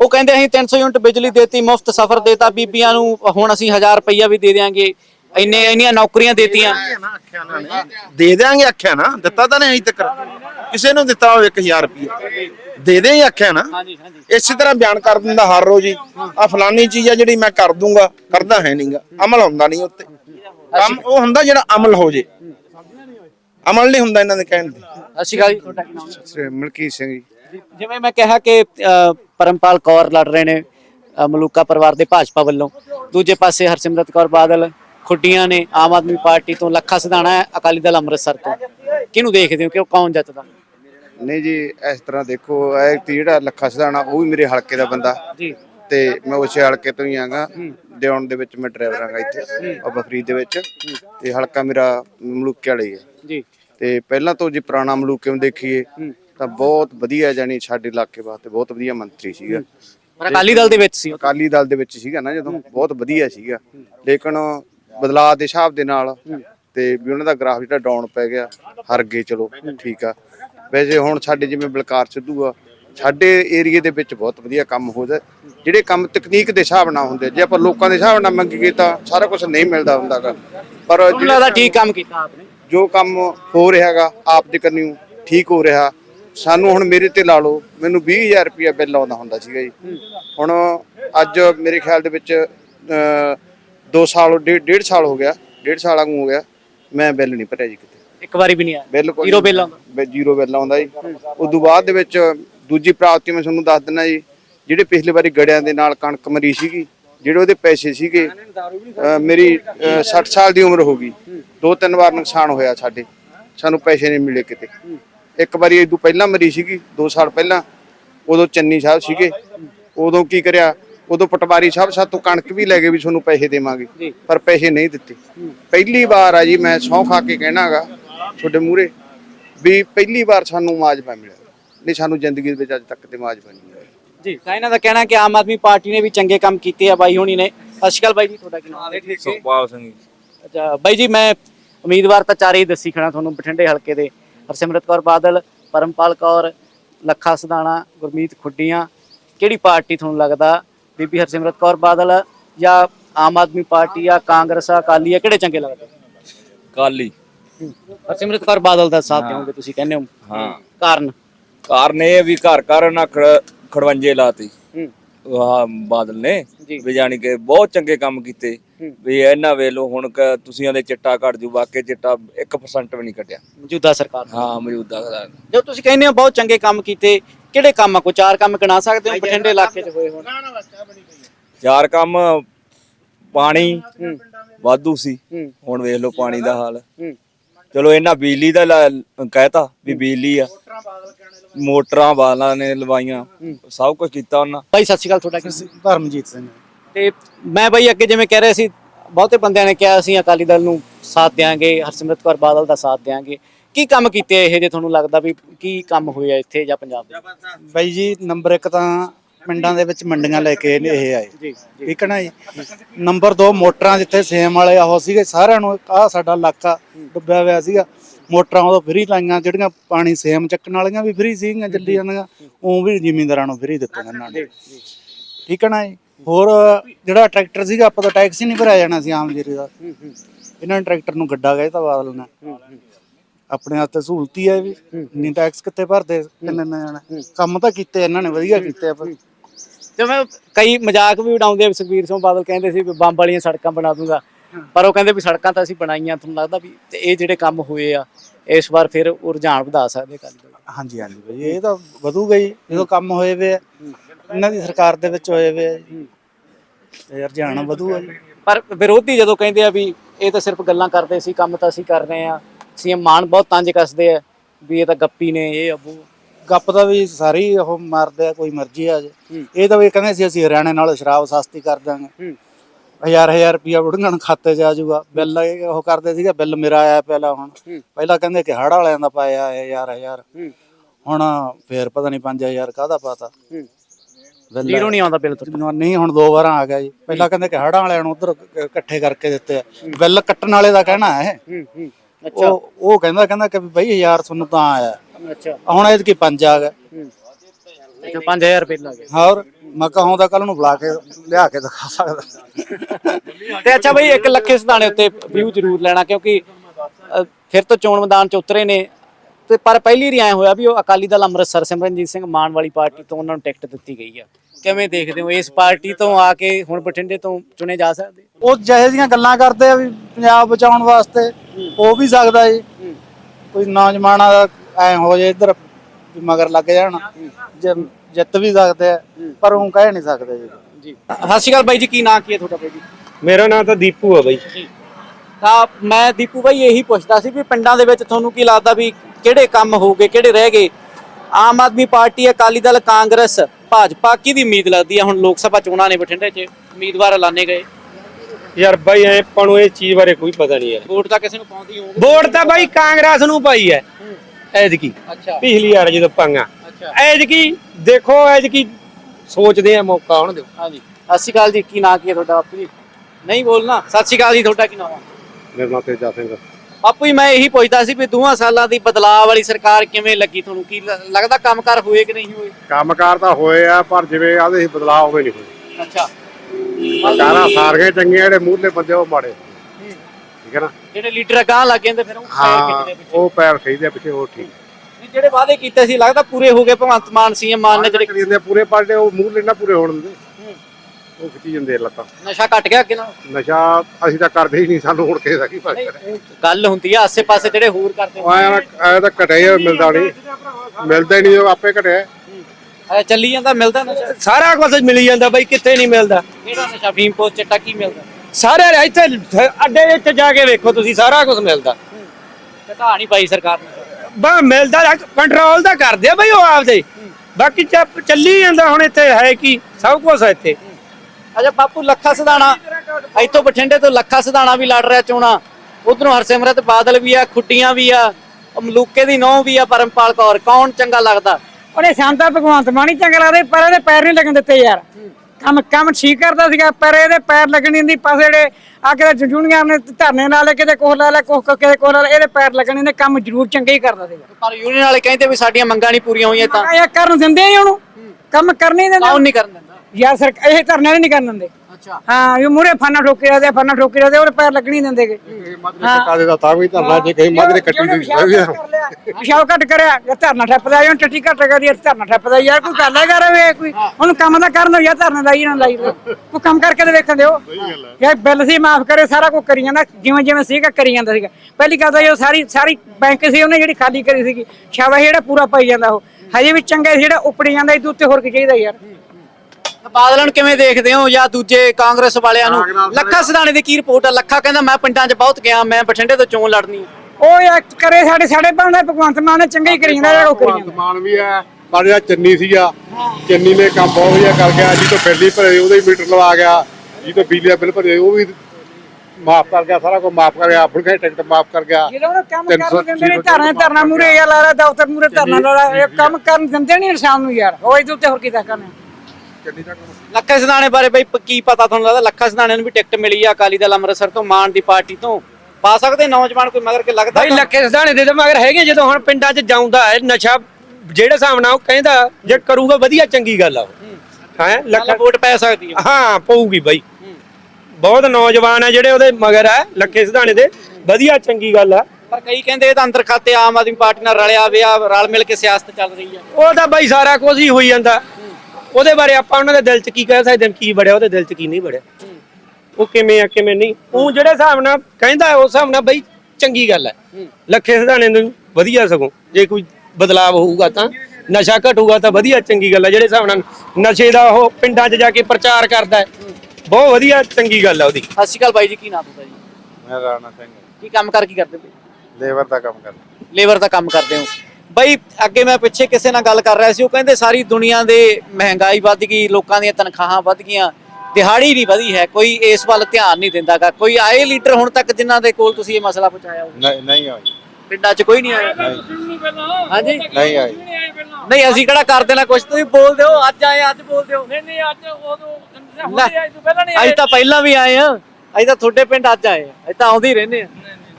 ਉਹ ਕਹਿੰਦੇ ਅਸੀਂ 300 ਯੂਨਿਟ ਬਿਜਲੀ ਦੇਤੀ ਮੁਫਤ ਸਫ਼ਰ ਦੇਤਾ ਬੀਬੀਆਂ ਨੂੰ ਹੁਣ ਅਸੀਂ 1000 ਰੁਪਈਆ ਵੀ ਦੇ ਦਿਆਂਗੇ। ਇੰਨੇ ਇੰਨੀਆਂ ਨੌਕਰੀਆਂ ਦੇਤੀਆਂ। ਦੇ ਦੇਾਂਗੇ ਆਖਿਆ ਨਾ ਦਿੱਤਾ ਤਾਂ ਨਹੀਂ ਅਜੇ ਤੱਕ। ਕਿਸੇ ਨੂੰ ਦਿੱਤਾ ਹੋਵੇ 1000 ਰੁਪਏ ਦੇ ਦੇ ਹੀ ਆਖਿਆ ਨਾ। ਹਾਂਜੀ ਹਾਂਜੀ। ਇਸੇ ਤਰ੍ਹਾਂ ਬਿਆਨ ਕਰ ਦਿੰਦਾ ਹਰ ਰੋਜ਼ ਹੀ। ਆ ਫਲਾਨੀ ਚੀਜ਼ ਆ ਜਿਹੜੀ ਮੈਂ ਕਰ ਦੂੰਗਾ ਕਰਦਾ ਹੈ ਨਹੀਂਗਾ ਅਮਲ ਹੁੰਦਾ ਨਹੀਂ ਉੱਤੇ। ਕੰਮ ਉਹ ਹੁੰਦਾ ਜਿਹੜਾ ਅਮਲ ਹੋ ਜੇ। ਅਮਲ ਨਹੀਂ ਹੁੰਦਾ ਇਹਨਾਂ ਦੇ ਕਹਿਣ ਦੇ ਸਤਿ ਸ਼੍ਰੀ ਅਕਾਲ ਜੀ। ਤੁਹਾਡਾ ਕੀ ਨਾਮ ਹੈ? ਮਲਕੀਤ ਸਿੰਘ ਜੀ। ਜਿਵੇਂ ਮੈਂ ਕਿਹਾ ਕਿ ਪਰਮਪਾਲ ਕੌਰ ਲੜ ਰਹੇ ਨੇ ਮਲੂਕਾ ਪਰਿਵਾਰ ਦੇ ਭਾਜਪਾ ਵੱਲੋਂ। ਦੂਜੇ ਪਾਸੇ ਹਰਸਿਮਰਤ ਕੌਰ ਬਾਦਲ ਖੁੱਡੀਆਂ ਨੇ ਆਮ ਆਦਮੀ ਪਾਰਟੀ ਤੋਂ ਲੱਖਾ ਸਿਧਾਣਾ ਅਕਾਲੀ ਦਲ ਅੰਮ੍ਰਿਤਸਰ ਤੋਂ। ਕਿਹਨੂੰ ਦੇਖਦੇ ਹੋ? ਕਿ ਉਹ ਕੌਣ ਜਿੱਤਦਾ? ਨਹੀਂ ਜੀ ਇਸ ਤਰ੍ਹਾਂ ਦੇਖੋ ਇਹ ਜਿਹੜਾ ਲੱਖਾ ਸਿਧਾਣਾ ਉਹ ਵੀ ਮੇਰੇ ਹਲਕੇ ਦਾ ਬੰਦਾ। ਜੀ। ਤੇ ਮੈਂ ਉਸੇ ਹਲਕੇ ਤੋਂ ਹੀ ਆਂਗਾ। ਦਿਉਣ ਦੇ ਵਿੱਚ ਮੈਂ ਡਰਾਈਵਰ ਆਂਗਾ ਇੱਥੇ ਬਾਬਾ ਫਰੀਦ ਦੇ ਵਿੱਚ। ਤੇ ਹਲਕਾ ਮੇਰਾ ਮਲੂਕੇ ਵਾਲੀ ਹੈ ਜੀ। ਤੇ ਪਹਿਲਾਂ ਤੋਂ ਜੇ ਪੁਰਾਣਾ ਮਲੂਕੇ ਨੂੰ ਦੇਖੀਏ ਤਾਂ ਬਹੁਤ ਵਧੀਆ ਜਾਨੀ ਸਾਡੇ ਇਲਾਕੇ ਵਾਸਤੇ ਬਹੁਤ ਵਧੀਆ ਮੰਤਰੀ ਸੀਗਾ। ਪਰ ਅਕਾਲੀ ਦਲ ਦੇ ਵਿੱਚ ਸੀ। ਅਕਾਲੀ ਦਲ ਦੇ ਵਿੱਚ ਸੀਗਾ ਨਾ ਜਦੋਂ ਬਹੁਤ ਵਧੀਆ ਸੀਗਾ। ਲੇਕਿਨ ਬਦਲਾਅ ਦੇ ਹਿਸਾਬ ਦੇ ਨਾਲ ਤੇ ਵੀ ਉਹਨਾਂ ਦਾ ਗ੍ਰਾਫ ਜਿਹੜਾ ਡਾਊਨ ਪੈ ਗਿਆ ਹਰ ਗਏ ਚਲੋ ਠੀਕ ਆ। ਵੈਸੇ ਹੁਣ ਸਾਡੇ ਜਿਵੇਂ ਬਲਕਾਰ ਸਿੱਧੂ ਆ ਸਾਡੇ ਏਰੀਏ ਦੇ ਵਿੱਚ ਬਹੁਤ ਵਧੀਆ ਕੰਮ ਹੋ ਜਾ ਜਿਹੜੇ ਕੰਮ ਤਕਨੀਕ ਦੇ ਹਿਸਾਬ ਨਾਲ ਹੁੰਦੇ ਜੇ ਆਪਾਂ ਲੋਕਾਂ ਦੇ ਹਿਸਾਬ ਨਾਲ ਮੰਗੀਏ ਤਾਂ ਸਾਰਾ ਕੁਝ ਨਹੀਂ ਮਿਲਦਾ ਹੁੰਦਾਗਾ। ਪਰ ਜਿਹੜੇ- ਠੀਕ ਕੰਮ ਕੀਤਾ ਆਪਨੇ। ਜੋ ਕੰਮ ਹੋ ਰਿਹਾਗਾ ਆਪ ਦੇ ਕਰਨੀ ਠੀਕ ਹੋ ਰਿਹਾ। ਸਾਨੂੰ ਹੁਣ ਮੇਰੇ ਤੇ ਲਾ ਲਓ ਮੈਨੂੰ 20000 ਰੁਪਇਆ ਬਿੱਲ ਆਉਂਦਾ ਹੁੰਦਾ ਸੀਗਾ ਜੀ। ਹੁਣ ਅੱਜ ਮੇਰੇ ਖਿਆਲ ਦੇ ਵਿੱਚ 2 ਸਾਲ ਡੇਢ ਡੇਢ ਸਾਲ ਹੋ ਗਿਆ ਡੇਢ ਸਾਲ ਵਾਂਗੂ ਹੋ ਗਿਆ ਮੈਂ ਬਿੱਲ ਨਹੀਂ ਭਰਿਆ ਜੀ ਇੱਕ ਵਾਰੀ ਵੀ ਨਹੀਂ ਆਇਆ। ਬਿੱਲ ਕੋਈ Zero bill ਆਉਂਦਾ। ਬਿ- ਜ਼ੀਰੋ ਬਿੱਲ ਆਉਂਦਾ ਜੀ। ਉਦੋਂ ਬਾਅਦ ਦੇ ਵਿੱਚ ਦੂਜੀ ਪ੍ਰਾਪਤੀ ਮੈਂ ਤੁਹਾਨੂੰ ਦੱਸ ਦਿੰਦਾ ਜੀ ਜਿਹੜੇ ਪਿਛਲੇ ਵਾਰੀ ਗੜਿਆਂ ਦੇ ਨਾਲ ਕਣਕ ਮਰੀ ਸੀਗੀ ਜਿਹੜੇ ਉਹਦੇ ਪੈਸੇ ਸੀਗੇ ਅਹ ਮੇਰੀ ਅਹ 60 ਸਾਲ ਦੀ ਉਮਰ ਹੋ ਗਈ। ਦੋ ਤਿੰਨ ਵਾਰ ਨੁਕਸਾਨ ਹੋਇਆ ਸਾਡੇ। ਸਾਨੂੰ ਪੈਸੇ ਨਹੀਂ ਮਿਲੇ ਕਿਤੇ। ਇੱਕ ਵਾਰੀ ਇਹ ਤੋਂ ਪਹਿਲਾਂ ਮਰੀ ਸੀਗੀ 2 ਸਾਲ ਪਹਿਲਾਂ। ਉਦੋਂ ਚੰਨੀ ਸਾਹਿਬ ਸੀਗੇ। ਉਦੋਂ ਕੀ ਕਰਿਆ? ਉਦੋਂ ਪਟਵਾਰੀ ਸਾਹਿਬ ਸਾਤੋਂ ਕਣਕ ਵੀ ਲੈ ਗਏ ਵੀ ਤੁਹਾਨੂੰ ਪੈਸੇ ਦੇਵਾਂਗੇ। ਪਰ ਪੈਸੇ ਨਹੀਂ ਦਿੱਤੇ। ਪਹਿਲੀ ਵਾਰ ਆ ਜੀ ਮੈਂ ਸਹੁੰ ਖਾ ਕੇ ਕਹਿਣਾਗਾ ਤੁਹਾਡੇ ਮੂਹਰੇ ਵੀ ਪਹਿਲੀ ਵਾਰ ਸਾਨੂੰ ਮਾਜਬਾ ਮਿਲਿਆ। ਨਹੀਂ ਸਾਨੂੰ ਜ਼ਿੰਦਗੀ ਦੇ ਵਿੱਚ ਅੱਜ ਤੱਕ ਤੇ ਮਾਜਬਾ ਨਹੀਂ। ਮਿਲਿਆ ਜੀ ਤਾਂ ਇਹਨਾਂ ਦਾ ਕਹਿਣਾ ਕਿ ਆਮ ਆਦਮੀ ਪਾਰਟੀ ਨੇ ਵੀ ਚੰਗੇ ਕੰਮ ਕੀਤੇ ਆ ਬਾਈ ਹੁਣੀ ਨੇ। ਸਤਿ ਸ਼੍ਰੀ ਅਕਾਲ ਬਾਈ ਜੀ ਤੁਹਾਡਾ ਕੀ ਨਾਮ? ਹੈ ਸੁਖਪਾਲ ਸਿੰਘ ਅੱਛਾ ਬਾਈ ਜੀ ਮੈਂ ਉਮੀਦਵਾਰ ਤਾਂ ਚਾਰੇ ਹੀ ਦੱਸੀ ਖੜਾ ਤੁਹਾਨੂੰ ਬਠਿੰਡੇ ਹਲਕੇ ਦੇ। ਹਰਸਿਮਰਤ ਕੌਰ ਬਾਦਲ ਪਰਮਪਾਲ ਕੌਰ ਲੱਖਾ ਸਦਾਣਾ ਗੁਰਮੀਤ ਖੁੱਡੀਆਂ। ਕਿਹੜੀ ਪਾਰਟੀ ਤੁਹਾਨੂੰ ਲੱਗਦਾ? ਬੀਬੀ ਹਰਸਿਮਰਤ ਕੌਰ ਬਾਦਲ ਜਾਂ ਆਮ ਆਦਮੀ ਪਾਰਟੀ ਜਾਂ ਕਾਂਗਰਸ ਆ ਅਕਾਲੀ ਆ ਕਿਹੜੇ ਚੰਗੇ ਲੱਗਦੇ? ਕਾਲੀ ਹਰਸਿਮਰਤ ਕੌਰ ਬਾਦਲ ਦਾ ਸਾਥ ਦਿਓਗੇ ਤੁਸੀਂ ਕਹਿੰਦੇ ਹੋ। ਹਾਂ। ਕਾਰਨ? ਕਾਰਨ ਇਹ ਵੀ ਘਰ ਘਰ ਨਾ ਖੜਵੰਜੇ ਲਾਤੀ। ਹੂੰ। ਆਹ ਬਾਦਲ ਨੇ। ਵੀ ਜਾਣੀ ਕਿ ਬਹੁਤ ਚੰਗੇ ਕੰਮ ਕੀਤੇ। ਵੀ ਇਹਨਾਂ ਵੇਲੋ ਹੁਣ ਕ- ਤੁਸੀਂ ਆਦੇ ਚਿੱਟਾ ਘਟ ਜੂ ਵਾਕੇ ਚਿੱਟਾ 1% ਵੀ ਨਹੀਂ ਘਟਿਆ ਮੌਜੂਦਾ ਸਰਕਾਰ। ਹਾਂ ਮੌਜੂਦਾ ਸਰਕਾਰ। ਜੋ ਤੁਸੀਂ ਕਹਿੰਦੇ ਹੋ ਬਹੁਤ ਚੰਗੇ ਕੰਮ ਕੀਤੇ। ਕਿਹੜੇ ਕੰਮ ਆ? ਕੋਈ ਚਾਰ ਕੰਮ ਗਿਣਾ ਸਕਦੇ ਹੋ ਬਠਿੰਡੇ ਇਲਾਕੇ 'ਚ ਹੋਏ ਹੋਣ? ਚਾਰ ਕੰਮ ਪਾਣੀ। ਵਾਧੂ ਸੀ। ਹੁਣ ਵੇਖ ਲਓ ਪਾਣੀ ਦਾ ਹਾਲ। ਚਲੋ ਇਹਨਾਂ ਬਿਜਲੀ ਦਾ ਲਾ- ਕਹਿਤਾ ਵੀ ਬਿਜਲੀ ਆ। ਮੋਟਰਾਂ ਬਾਲਾਂ ਨੇ ਲਵਾਈਆਂ ਸਭ ਕੁਝ ਕੀਤਾ ਉਹਨਾਂ। ਬਾਈ ਸਤਿ ਸ਼੍ਰੀ ਅਕਾਲ ਤੁਹਾਡਾ ਕੀ ਨਾਮ? ਧਰਮਜੀਤ ਸਿੰਘ। ਤੇ ਮੈਂ ਬਾਈ ਅੱਗੇ ਜਿਵੇਂ ਕਹਿ ਰਿਹਾ ਸੀ ਬਹੁਤੇ ਬੰਦਿਆਂ ਨੇ ਕਿਹਾ ਅਸੀਂ ਅਕਾਲੀ ਦਲ ਨੂੰ ਸਾਥ ਦਿਆਂਗੇ ਹਰਸਿਮਰਤ ਕੌਰ ਬਾਦਲ ਦਾ ਸਾਥ ਦਿਆਂਗੇ। ਕੀ ਕੰਮ ਕੀਤੇ ਇਹ ਜੇ ਤੁਹਾਨੂੰ ਲੱਗਦਾ ਵੀ ਕੀ ਕੰਮ ਹੋਇਆ ਇੱਥੇ ਜਾਂ ਪੰਜਾਬ ਦੇ ਬਾਈ ਜੀ ਨੰਬਰ 1 ਤਾਂ ਪਿੰਡਾਂ ਦੇ ਵਿੱਚ ਮੰਡੀਆਂ ਲੈ ਕੇ ਇਹ ਆਏ। ਜੀ ਠੀਕ ਹੈ ਨਾ ਜੀ? ਨੰਬਰ 2 ਮੋਟਰਾਂ ਜਿੱਥੇ ਸੇਮ ਵਾਲੇ ਆਹੋ ਸੀਗੇ ਸਾਰਿਆਂ ਨੂੰ ਆਹ ਸਾਡਾ ਇਲਾਕਾ ਡੁੱਬਿਆ ਹੋਇਆ ਸੀਗਾ। ਮੋਟਰਾਂ ਉਦੋਂ ਫਰੀ ਲਾਈਆਂ ਜਿਹੜੀਆਂ ਪਾਣੀ ਸੇਮ ਚੱਕਣ ਵਾਲੀਆਂ ਵੀ ਫਰੀ ਸੀਗੀਆਂ ਚੱਲੀ ਜਾਂਦੀਆਂ। ਉਹ ਵੀ ਜ਼ਿਮੀਂਦਾਰਾਂ ਨੂੰ ਫਰੀ ਦਿੱਤੀਆਂ ਇਹਨਾਂ ਨੇ। ਠੀਕ ਹੈ ਨਾ ਜੀ? ਹੋਰ ਜਿਹੜਾ ਟਰੈਕਟਰ ਸੀਗਾ ਆਪਾਂ ਤਾਂ ਟੈਕਸ ਹੀ ਨਹੀਂ ਭਰਿਆ ਜਾਣਾ ਸੀ ਆਮ ਜੀਰੇ ਦਾ। ਇਹਨਾਂ ਨੇ ਟਰੈਕਟਰ ਨੂੰ ਗੱਡਾ ਗਏ ਤਾਂ ਬਾਦਲ ਨੇ। ਆਪਣੇ ਹੱਥ ਤੇ ਸਹੂਲਤੀ ਹੈ ਵੀ। ਨਹੀਂ ਟੈਕਸ ਕਿੱਥੇ ਭਰਦੇ ਕਿੰਨੇ ਨਾ ਜਾਣਾ? ਕੰਮ ਤਾਂ ਕੀਤੇ ਇਹਨਾਂ ਨੇ ਵਧੀਆ ਕੀਤੇ ਆ ਪਰ ਜਿਵੇਂ ਕਈ ਮਜ਼ਾਕ ਵੀ ਉਡਾਉਂਦੇ ਸੁਖਬੀਰ ਸਿੰਘ ਬਾਦਲ ਕਹਿੰਦੇ ਸੀ ਵੀ ਬੰਬ ਵਾਲੀਆਂ ਸੜਕਾਂ ਬਣਾ ਦੂੰਗਾ। ਪਰ ਉਹ ਕਹਿੰਦੇ ਵੀ ਸੜਕਾਂ ਤਾਂ ਅਸੀਂ ਬਣਾਈਆਂ ਤੁਹਾਨੂੰ ਲੱਗਦਾ ਵੀ ਤੇ ਇਹ ਜਿਹੜੇ ਕੰਮ ਹੋਏ ਆ ਇਸ ਵਾਰ ਫਿਰ ਉਹ ਰੁਝਾਨ ਵਧਾ ਸਕਦੇ ਕੱਲ ਹਾਂਜੀ ਹਾਂਜੀ ਭਾਈ ਇਹ ਤਾਂ ਵਧੂਗਾ ਹੀ ਜਦੋਂ ਕੰਮ ਹੋਏ ਵੇ ਇਹਨਾਂ ਦੀ ਸਰਕਾਰ ਦੇ ਵਿੱਚ ਹੋਏ ਵੇ ਤੇ ਯਾਰ ਜਾਣਾ ਵਧੂਗਾ ਜੀ ਪਰ ਵਿਰੋਧੀ ਜਦੋਂ ਕਹਿੰਦੇ ਆ ਵੀ ਇਹ ਤਾਂ ਸਿਰਫ ਗੱਲਾਂ ਕਰਦੇ ਸੀ ਕੰਮ ਤਾਂ ਅਸੀਂ ਕਰ ਰਹੇ ਆ ਸੀਐਮ ਮਾਨ ਬਹੁਤ ਤੰਜ ਕੱਸਦੇ ਆ ਵੀ ਇਹ ਤਾਂ ਗੱਪੀ ਨੇ ਇਹ ਅਬੂ। ਗੱਪ ਦਾ ਵੀ ਸਾਰੇ ਹੀ ਉਹ ਮਾਰਦੇ ਆ ਕੋਈ ਮਰਜ਼ੀ ਆ ਜੇ। ਇਹ ਤਾਂ ਵੀ ਕਹਿੰਦੇ ਸੀ ਅਸੀਂ ਹਰਿਆਣੇ ਨਾਲ ਸ਼ਰਾਬ ਸਸਤੀ ਕਰ ਦਾਂਗੇ ਹਜ਼ਾਰ ਹਜ਼ਾਰ ਰੁਪਿਆ ਬੁੜੀਆਂ ਨੂੰ ਖਾਤੇ 'ਚ ਆ ਜਾਊਗਾ। ਬਿੱਲ ਇਹ ਉਹ ਕਰਦੇ ਸੀਗਾ ਬਿੱਲ ਮੇਰਾ ਆਇਆ ਪਹਿਲਾਂ ਹੁਣ। ਪਹਿਲਾਂ ਕਹਿੰਦੇ ਕਿ ਹੜ ਵਾਲਿਆਂ ਦਾ ਪਾਇਆ ਹੈ ਹਜ਼ਾਰ ਹਜ਼ਾਰ। ਹੁਣ ਫੇਰ ਪਤਾ ਨਹੀਂ 5000 ਕਾਹਦਾ ਪਾਤਾ। ਜ਼ੀਰੋ ਨਹੀਂ ਆਉਂਦਾ ਬਿੱਲ ਤੋਂ। ਨਹੀਂ ਹੁਣ ਦੋ ਵਾਰਾਂ ਆ ਗਿਆ ਜੀ। ਪਹਿਲਾਂ ਕਹਿੰਦੇ ਕਿ ਹੜਾਂ ਵਾਲਿਆਂ ਨੂੰ ਉਧਰ ਇਕੱਠੇ ਕਰਕੇ ਦਿੱਤੇ ਆ। ਬਿੱਲ ਕੱਟਣ ਵਾਲੇ ਦਾ ਕਹਿਣਾ ਹੈ ਅੱਛਾ। ਉਹ ਕਹਿੰਦਾ ਕਹਿੰਦਾ ਕਿ ਬਈ ਹਜ਼ਾਰ ਤੁਹਾਨੂੰ ਤਾਂ ਆਇਆ। ਅੱਛਾ। ਹੁਣ ਇਹਦੇ ਕੀ ਪੰਜ ਆ ਗਿਆ ਅੱਛਾ 5000 ਰੁਪਏ ਲੱਗੇ ਹੋਰ ਮੈਂ ਕਹਾਉਂਦਾ ਕੱਲ ਨੂੰ ਬੁਲਾ ਕੇ ਲਿਆ ਕੇ ਦਿਖਾ ਸਕਦਾ। ਤੇ ਅੱਛਾ ਬਈ ਇੱਕ ਲੱਖੇ ਸਿਧਾਣੇ ਉੱਤੇ ਵਿਊ ਜ਼ਰੂਰ ਲੈਣਾ ਕਿਉਂਕਿ ਅ, ਫਿਰ ਤੋਂ ਚੋਣ ਮੈਦਾਨ ਚ ਉਤਰੇ ਨੇ। ਤੇ ਪਰ ਪਹਿਲੀ ਵਾਰੀ ਐ ਹੋਇਆ ਵੀ ਉਹ ਅਕਾਲੀ ਦਲ ਅੰਮ੍ਰਿਤਸਰ ਸਿਮਰਨਜੀਤ ਸਿੰਘ ਮਾਨ ਵਾਲੀ ਪਾਰਟੀ ਤੋਂ ਉਹਨਾਂ ਨੂੰ ਟਿਕਟ ਦਿੱਤੀ ਗਈ ਆ। ਕਿਵੇਂ ਦੇਖਦੇ ਹੋ ਇਸ ਪਾਰਟੀ ਤੋਂ ਆ ਕੇ ਹੁਣ ਬਠਿੰਡੇ ਤੋਂ ਚੁਣੇ ਜਾ ਸਕਦੇ? ਉਹ ਜਿਹੇ ਜੀਆਂ ਗੱਲਾਂ ਕਰਦੇ ਆ ਵੀ ਪੰਜਾਬ ਬਚਾਉਣ ਵਾਸਤੇ ਹੋ ਵੀ ਸਕਦਾ ਜੀ। ਕੋਈ ਨੌਜਵਾਨਾਂ ਦਾ ਐ ਹੋ ਜੇ ਇੱਧਰ ਵੀ ਮਗਰ ਲੱਗ ਜਾਣ ਜਿ- ਜਿੱਤ ਵੀ ਸਕਦੇ ਆ ਪਰ ਉਹ ਕਹਿ ਨਹੀਂ ਸਕਦੇ ਜੀ। ਜੀ। ਸਤਿ ਸ਼੍ਰੀ ਅਕਾਲ ਬਾਈ ਜੀ ਕੀ ਨਾਂ ਕੀ ਹੈ ਤੁਹਾਡਾ ਬਾਈ ਜੀ? ਮੇਰਾ ਨਾਮ ਤਾਂ ਦੀਪੂ ਆ ਬਾਈ। ਤਾਂ ਮੈਂ ਦੀਪੂ ਬਾਈ ਇਹੀ ਪੁੱਛਦਾ ਸੀ ਵੀ ਪਿੰਡਾਂ ਦੇ ਵਿੱਚ ਤੁਹਾਨੂੰ ਕੀ ਲੱਗਦਾ ਵੀ ਕਿਹੜੇ ਕੰਮ ਹੋ ਗਏ ਕਿਹੜੇ ਰਹਿ ਗਏ? ਆਮ ਆਦਮੀ ਪਾਰਟੀ ਅਕਾਲੀ ਦਲ ਕਾਂਗਰਸ ਭਾਜਪਾ ਕਿਹਦੀ ਉਮੀਦ ਲੱਗਦੀ ਹੈ ਹੁਣ ਲੋਕ ਸਭਾ ਚੋਣਾਂ ਨੇ ਬਠਿੰਡੇ 'ਚ? ਉਮੀਦਵਾਰ ਐਲਾਨੇ ਗਏ। ਯਾਰ ਬਾਈ ਐ ਆਪਾਂ ਨੂੰ ਇਹ ਚੀਜ਼ ਬਾਰੇ ਕੋਈ ਪਤਾ ਨਹੀਂ ਯਾਰ ਵੋਟ ਤਾਂ ਕਿਸੇ ਨੂੰ ਪਾਉਂਦੀ ਹੋਊਗੀ। ਵੋਟ ਤਾਂ ਬਾਈ ਕਾਂਗਰਸ ਨੂੰ ਪਾਈ ਐ ਐਤਕੀ। ਅੱਛਾ। ਪਿਛਲੀ ਵਾਰ ਜਦੋਂ ਪਾਂਗਾ। ਅੱਛਾ। ਐਤਕੀ ਦੇਖੋ ਐਤਕੀ ਸੋਚਦੇ ਆ ਮੌਕਾ ਆਉਣ ਦਿਓ। ਹਾਂਜੀ। ਸਤਿ ਸ਼੍ਰੀ ਅਕਾਲ ਜੀ ਕੀ ਨਾਂ ਕੀ ਹੈ ਤੁਹਾਡਾ? ਬਾਪੂ ਜੀ? ਨਹੀਂ ਬੋਲਣਾ। ਸਤਿ ਸ਼੍ਰੀ ਅਕਾਲ ਜੀ ਤੁਹਾਡਾ ਕੀ ਨਾਮ ਹੈ? ਮੇਰਾ ਨਾਮ ਤੇਜਾ ਸਿੰਘ ਬਾਪੂ ਜੀ ਮੈਂ ਇਹੀ ਪੁੱਛਦਾ ਸੀ ਵੀ ਦੋਹਾਂ ਸਾਲਾਂ ਦੀ ਬਦਲਾਅ ਵਾਲੀ ਸਰਕਾਰ ਕਿਵੇਂ ਲੱਗੀ ਤੁਹਾਨੂੰ? ਕੀ ਲ- ਲੱਗਦਾ ਕੰਮਕਾਰ ਹੋਏ ਕਿ ਨਹੀਂ ਹੋਏ? ਕੰਮਕਾਰ ਤਾਂ ਹੋਏ ਆ ਪਰ ਜਿਵੇਂ ਆਦੇ ਸੀ ਬਦਲਾਅ ਹੋਵੇ ਨਹੀਂ ਹੋਏ। ਅੱਛਾ। ਸਰਕਾਰਾਂ ਸਾਰੀਆਂ ਚੰਗੀਆਂ ਜਿਹੜੇ ਮੂਹਰਲੇ ਬੰਦੇ ਉਹ ਮਾੜੇ ਠੀਕ ਹੈ ਨਾ? ਜਿਹੜੇ ਲੀਡਰ ਅਗਾਂਹ ਲੱਗ ਜਾਂਦੇ ਫਿਰ ਉਹ ਪੈਰ ਖਿੱਚਦੇ ਪਿੱਛੇ। ਉਹ ਪੈਰ ਖਿੱਚਦੇ ਆ ਪਿੱਛੇ ਉਹ ਠੀਕ। ਨਹੀਂ, ਜਿਹੜੇ ਵਾਅਦੇ ਕੀਤੇ ਸੀ ਲੱਗਦਾ ਪੂਰੇ ਹੋ ਗਏ ਭਗਵੰਤ ਮਾਨ ਸੀਐਮ ਮਾਨ ਨੇ ਜਿਹੜੇ ਆ, ਪੂਰੇ ਪਾਰਟੇ ਉਹ ਮੂਹਰਲੇ ਨਾ ਪੂਰੇ ਹੋਣ ਦਿੰਦੇ। ਉਹ ਖਿੱਚੀ ਜਾਂਦੇ ਆ ਲੱਤਾਂ। ਨਸ਼ਾ ਘਟ ਗਿਆ ਅੱਗੇ ਨਾਲ? ਨਸ਼ਾ ਅਸੀਂ ਤਾਂ ਕਰਦੇ ਹੀ ਨਹੀਂ ਸਾਨੂੰ ਹੁਣ ਕਿਸੇ ਦਾ ਕੀ ਫ਼ਰਕ ਗੱਲ ਹੁੰਦੀ ਆ ਆਸੇ-ਪਾਸੇ ਜਿਹੜੇ ਹੋਰ ਕਰਦੇ ਆਇਆ ਤਾਂ ਘਟਿਆ ਹੀ ਆ, ਮਿਲਦਾ ਨਹੀਂ ਮਿਲਦਾ ਹੀ ਨਹੀਂ ਉਹ ਆਪੇ ਘਟਿਆ। ਆ ਚੱਲੀ ਜਾਂਦਾ ਮਿਲਦਾ ਨਸ਼ਾ? ਸਾਰਾ ਕੁਝ ਮਿਲੀ ਜਾਂਦਾ ਬਾਈ ਕਿੱਥੇ ਨਹੀਂ ਮਿਲਦਾ। ਕਿਹੜਾ ਨਸ਼ਾ? ਫੀਮ ਪੋਸਟ ਚਿੱਟਾ ਕੀ ਮਿਲਦਾ? ਸਾਰੇ ਇੱਥੇ ਅੱਡੇ ਵਿੱਚ ਜਾ ਕੇ ਵੇਖੋ ਤੁਸੀਂ ਸਾਰਾ ਕੁਝ ਮਿਲਦਾ। ਘਟਾ ਨਹੀਂ ਪਾਈ ਸਰਕਾਰ ਨੇ। ਬਾ ਮਿਲਦਾ ਕੰਟਰੋਲ ਤਾਂ ਕਰਦੇ ਆ ਬਈ ਉਹ ਆਪਦੇ। ਬਾਕੀ ਚੱਪ- ਚੱਲੀ ਜਾਂਦਾ ਹੁਣ ਇੱਥੇ ਹੈ ਕੀ? ਸਭ ਕੁਝ ਹੈ ਇੱਥੇ। ਅੱਛਾ ਬਾਪੂ ਲੱਖਾ ਸਿਧਾਣਾ ਇੱਥੋਂ ਬਠਿੰਡੇ ਤੋਂ ਲੱਖਾ ਸਿਧਾਣਾ ਵੀ ਲੜ ਰਿਹਾ ਚੋਣਾ। ਉਧਰੋਂ ਹਰਸਿਮਰਤ ਬਾਦਲ ਵੀ ਆ ਖੁੱਟੀਆਂ ਵੀ ਆ ਮਲੂਕੇ ਦੀ ਨੌ ਵੀ ਆ ਪਰਮਪਾਲ ਕੌਰ। ਕੌਣ ਚੰਗਾ ਲੱਗਦਾ? ਉਹਨੇ ਸ਼ਾਂਤਾ ਭਗਵੰਤ ਮਾਨੀ ਚੰਗਾ ਲੱਗਦੇ ਪਰ ਇਹਦੇ ਪੈਰ ਨਹੀਂ ਲੱਗਣ ਦਿੱਤੇ ਯਾਰ। ਕੰਮ ਕੰਮ ਠੀਕ ਕਰਦਾ ਸੀਗਾ ਪਰ ਇਹਦੇ ਪੈਰ ਲੱਗਣ ਦੀ ਪਾਸੇ ਜਿਹੜੇ ਆ ਕਿਤੇ ਜੁੰਜੂਣੀਆਂ ਨੇ ਧਰਨੇ ਨਾਲ ਕਿਤੇ ਕੋਹ ਲਾ ਲੈ ਕੋਹ ਕਿਤੇ ਕੋਹ ਲਾ ਲੈ ਇਹਦੇ ਪੈਰ ਲੱਗਣ ਇਹਨੇ ਕੰਮ ਜ਼ਰੂਰ ਚੰਗਾ ਹੀ ਕਰਦਾ ਸੀਗਾ। ਪਰ ਯੂਨੀਅਨ ਵਾਲੇ ਕਹਿੰਦੇ ਵੀ ਸਾਡੀਆਂ ਮੰਗਾਂ ਨਹੀਂ ਪੂਰੀਆਂ ਹੋਈਆਂ ਤਾਂ। ਇਹ ਕਰਨ ਦਿੰਦੇ ਨਹੀਂ ਉਹਨੂੰ। ਕੰਮ ਕਰਨ ਦਿੰਦੇ ਕੌਣ ਨਹੀਂ ਕਰਨ ਦਿੰਦਾ। ਯਾਰ ਸਰ ਇਹ ਧਰਨੇ ਨਹੀਂ ਕਰਨ ਦਿੰਦੇ। ਹਾਂ ਇਹ ਮੂਰੇ ਫਾਨਾ ਠੋਕੀ ਰਹਦੇ ਫਾਨਾ ਠੋਕੀ ਰਹਦੇ ਉਹਦੇ ਪੈਰ ਲੱਗਣੀ ਦਿੰਦੇਗੇ। ਕਾਦੇ ਦਾ ਤਾਂ ਵੀ ਧਰਨਾ ਜੇ ਕਹੀਂ ਮਾਜਰੇ ਕੱਟੀ ਦੀ ਪਿਸ਼ਾਬ ਘੱਟ ਕਰਿਆ ਜੇ ਧਰਨਾ ਠੱਪਦਾ ਜਾਂ ਟੱਟੀ ਘੱਟ ਕਰਦੀ ਧਰਨਾ ਠੱਪਦਾ ਯਾਰ ਕੋਈ ਗੱਲ ਹੈ ਕਰ ਵੇ ਕੋਈ ਉਹਨੂੰ ਕੰਮ ਦਾ ਕਰਨ ਦੋ ਯਾਰ ਧਰਨਾ ਲਾਈ ਨਾ ਲਾਈ ਕੋਈ ਕੰਮ ਕਰਕੇ ਤੇ ਵੇਖਣ ਦਿਓ। ਯਾਰ ਬਿੱਲ ਸੀ ਮਾਫ ਕਰੇ ਸਾਰਾ ਕੁਝ ਕਰੀ ਜਾਂਦਾ ਜਿਵੇਂ ਜਿਵੇਂ ਸੀਗਾ ਕਰੀ ਜਾਂਦਾ ਸੀਗਾ। ਪਹਿਲੀ ਗੱਲ ਤਾਂ ਜੋ ਸਾਰੀ ਸਾਰੀ ਬੈਂਕ ਸੀ ਉਹਨੇ ਜਿਹੜੀ ਖਾਲੀ ਕਰੀ ਸੀਗੀ। ਸ਼ਾਬਾਸ਼ ਜਿਹੜਾ ਪੂਰਾ ਪਾਈ ਜਾਂਦਾ ਉਹ। ਹਜੇ ਵੀ ਚੰਗਾ ਸੀ ਜਿਹੜਾ ਉੱਪੜੀ ਜਾਂਦਾ ਇਹਦੇ ਉੱਤੇ ਹੋਰ ਕੀ ਚਾਹੀਦਾ ਯਾਰ। ਬਾਦਲਾਂ ਨੂੰ ਕਿਵੇਂ ਦੇਖਦੇ ਹੋ ਜਾਂ ਦੂਜੇ ਕਾਂਗਰਸ ਵਾਲਿਆਂ ਨੂੰ? ਲੱਖਾ ਸਿਧਾਣੇ ਦੀ ਕੀ ਰਿਪੋਰਟ ਆ? ਲੱਖਾ ਕਹਿੰਦਾ ਮੈਂ ਪਿੰਡਾਂ 'ਚ ਬਹੁਤ ਗਿਆ ਮੈਂ ਬਠਿੰਡੇ ਤੋਂ ਚੋਣ ਲੜਨੀ ਆ। ਉਹ ਯਾਰ ਕਰੇ ਸਾਡੇ ਸਾਡੇ ਬਣਦਾ ਭਗਵੰਤ ਮਾਨ ਨੇ ਚੰਗਾ ਹੀ ਕਰੀ ਜਾਂਦਾ ਜਿਹੜਾ ਉਹ ਕਰੀ ਜਾਂਦਾ ਮਾਨ ਵੀ ਆ ਪਰ ਜਿਹੜਾ ਚੰਨੀ ਸੀਗਾ ਚੰਨੀ ਨੇ ਕੰਮ ਬਹੁਤ ਵਧੀਆ ਕਰ ਗਿਆ ਜੀ ਤੋਂ ਬਿਜਲੀ ਭਰੇ ਉਹਦੇ ਹੀ ਮੀਟਰ ਲਵਾ ਗਿਆ ਜੀ ਤੋਂ ਬਿਜਲੀ ਦਾ ਬਿੱਲ ਭਰੇ ਉਹ ਵੀ ਮਾਫ ਕਰ ਗਿਆ ਸਾਰਾ ਕੁਝ ਮਾਫ ਕਰ ਗਿਆ ਫੁਲਕੇ ਟਿਕਟ ਮਾਫ ਕਰ ਗਿਆ। ਉਹ ਕੰਮ ਕਰਨ ਦਿੰਦੇ ਅੱਸੀ ਧਰਨਾ ਧਰਨਾ ਮੂਰੇ ਯਾਰ ਲਾ ਲਾ ਦਫ਼ਤਰ ਮੂਰੇ ਧਰਨਾ ਲਾ ਲਾ ਇਹ ਕੰਮ ਕਰਨ ਦਿੰਦੇ ਨਹੀਂ ਇਨਸਾਨ ਨੂੰ ਯਾਰ ਉਹ ਇਹਦੇ ਉੱਤੇ ਹੋਰ ਕੀ ਕਰਨਾ ਲੱਖਾ ਸਿਧਾਣੇ ਬਾਰੇ ਬਈ ਕੀ ਪਤਾ ਤੁਹਾਨੂੰ ਲੱਗਦਾ? ਲੱਖਾ ਸਿਧਾਣੇ ਨੂੰ ਵੀ ਟਿਕਟ ਮਿਲੀ ਆ ਅਕਾਲੀ ਦਲ ਅੰਮ੍ਰਿਤਸਰ ਤੋਂ ਮਾਨ ਦੀ ਪਾਰਟੀ ਤੋਂ। ਪਾ ਸਕਦੇ ਨੌਜਵਾਨ ਕੋਈ ਮਗਰ ਕੇ ਲੱਗਦਾ ਭਾਈ ਲੱਖੇ ਸਦਾਣੇ ਦੇ ਤਾਂ ਮਗਰ ਹੈਗੇ ਜਦੋਂ ਹੁਣ ਪਿੰਡਾਂ 'ਚ ਜਾਉਂਦਾ ਹੈ ਨਸ਼ਾ ਜਿਹੜੇ ਹਿਸਾਬ ਨਾਲ ਉਹ ਕਹਿੰਦਾ ਜੇ ਕਰੂਗਾ ਵਧੀਆ ਚੰਗੀ ਗੱਲ ਆ ਹੈ। ਲੱਖ ਵੋਟ ਪੈ ਸਕਦੀ ਆ। ਹਾਂ ਪਊਗੀ ਬਾਈ। ਬਹੁਤ ਨੌਜਵਾਨ ਆ ਜਿਹੜੇ ਉਹਦੇ ਮਗਰ ਆ ਲੱਖੇ ਸਦਾਣੇ ਦੇ। ਵਧੀਆ ਚੰਗੀ ਗੱਲ ਆ। ਪਰ ਕਈ ਕਹਿੰਦੇ ਇਹ ਤਾਂ ਅੰਦਰ ਖਾਤੇ ਆਮ ਆਦਮੀ ਪਾਰਟੀ ਨਾਲ ਰਲਿਆ ਵਿਆ ਰਲ ਮਿਲ ਕੇ ਸਿਆਸਤ ਚੱਲ ਰਹੀ ਆ। ਉਹ ਤਾਂ ਬਾਈ ਸਾਰਾ ਕੁਝ ਹੀ ਹੋਈ ਜਾਂਦਾ। ਉਹਦੇ ਬਾਰੇ ਆਪਾਂ ਉਹਨਾਂ ਦੇ ਦਿਲ 'ਚ ਕੀ ਕਹਿ ਸਕਦੇ ਹਾਂ ਕੀ ਬੜਿਆ ਉਹਦੇ ਦਿਲ 'ਚ ਕੀ ਨਹੀਂ ਬੜਿਆ ਉਹ ਕਿਵੇਂ ਆ ਕਿਵੇਂ ਨਹੀਂ। ਉਹ ਜਿਹੜੇ ਹਿਸਾਬ ਨਾਲ ਕਹਿੰਦਾ ਉਸ ਹਿਸਾਬ ਨਾਲ ਬਈ ਚੰਗੀ ਗੱਲ ਹੈ। ਲੱਖੇ ਸਿਧਾਣੇ ਨੂੰ ਵਧੀਆ ਸਗੋਂ। ਜੇ ਕੋਈ ਬਦਲਾਅ ਹੋਊਗਾ ਤਾਂ ਨਸ਼ਾ ਘਟੂਗਾ ਤਾਂ ਵਧੀਆ ਚੰਗੀ ਗੱਲ ਹੈ। ਜਿਹੜੇ ਹਿਸਾਬ ਨਾਲ ਨਸ਼ੇ ਦਾ ਉਹ ਪਿੰਡਾਂ 'ਚ ਜਾ ਕੇ ਪ੍ਰਚਾਰ ਕਰਦਾ ਹੈ ਬਹੁਤ ਵਧੀਆ ਚੰਗੀ ਗੱਲ ਹੈ ਉਹਦੀ। ਸਤਿ ਸ਼੍ਰੀ ਅਕਾਲ ਬਾਈ ਜੀ ਕੀ ਨਾਮ ਤੁਹਾਡਾ ਜੀ? ਮੈਂ ਰਾਣਾ ਸਿੰਘ ਕੀ ਕੰਮ ਕਰ ਕੀ ਕਰਦੇ ਪਏ ਲੇਬਰ ਦਾ ਕੰਮ ਕਰਦਾ। ਲੇਬਰ ਦਾ ਕੰਮ ਕਰਦੇ ਹੋ। ਬਈ ਅੱਗੇ ਮੈਂ ਪਿੱਛੇ ਕਿਸੇ ਨਾਲ ਗੱਲ ਕਰ ਰਿਹਾ ਸੀ ਉਹ ਕਹਿੰਦੇ ਸਾਰੀ ਦੁਨੀਆ ਦੇ ਮਹਿੰਗਾਈ ਵੱਧ ਗਈ ਲੋਕਾਂ ਦੀਆਂ ਤਨਖਾਹਾਂ ਵੱਧ ਗਈਆਂ ਦਿਹਾੜੀ ਨਹੀਂ ਵਧੀ ਹੈ ਕੋਈ ਇਸ ਵੱਲ ਧਿਆਨ ਨਹੀਂ ਦਿੰਦਾਗਾ ਕੋਈ ਆਏ ਲੀਡਰ ਹੁਣ ਤੱਕ ਜਿਨ੍ਹਾਂ ਦੇ ਕੋਲ ਤੁਸੀਂ ਇਹ ਮਸਲਾ ਪਹੁੰਚਾਇਆ ਹੋਵੇ? ਨਹੀਂ ਨਹੀਂ ਆਈ ਪਿੰਡਾਂ 'ਚ ਕੋਈ ਨਹੀਂ ਆਇਆ? ਹਾਂਜੀ। ਨਹੀਂ ਆਈ ਨਹੀਂ ਅਸੀਂ ਕਿਹੜਾ ਕਰ ਦੇਣਾ ਕੁਝ ਤੁਸੀਂ ਬੋਲਦੇ ਹੋ ਅੱਜ ਆਏ ਅੱਜ ਬੋਲਦੇ ਹੋ ਨਹੀਂ ਨਹੀਂ ਅੱਜ ਉਦੋਂ ਲੈ, ਤੂੰ ਪਹਿਲਾਂ ਅਸੀਂ ਤਾਂ ਪਹਿਲਾਂ ਵੀ ਆਏ ਆ ਅਸੀਂ ਤਾਂ ਤੁਹਾਡੇ ਪਿੰਡ ਅੱਜ ਆਏ ਆ ਅਸੀਂ ਤਾਂ ਆਉਂਦੇ ਹੀ ਰਹਿੰਦੇ ਆ।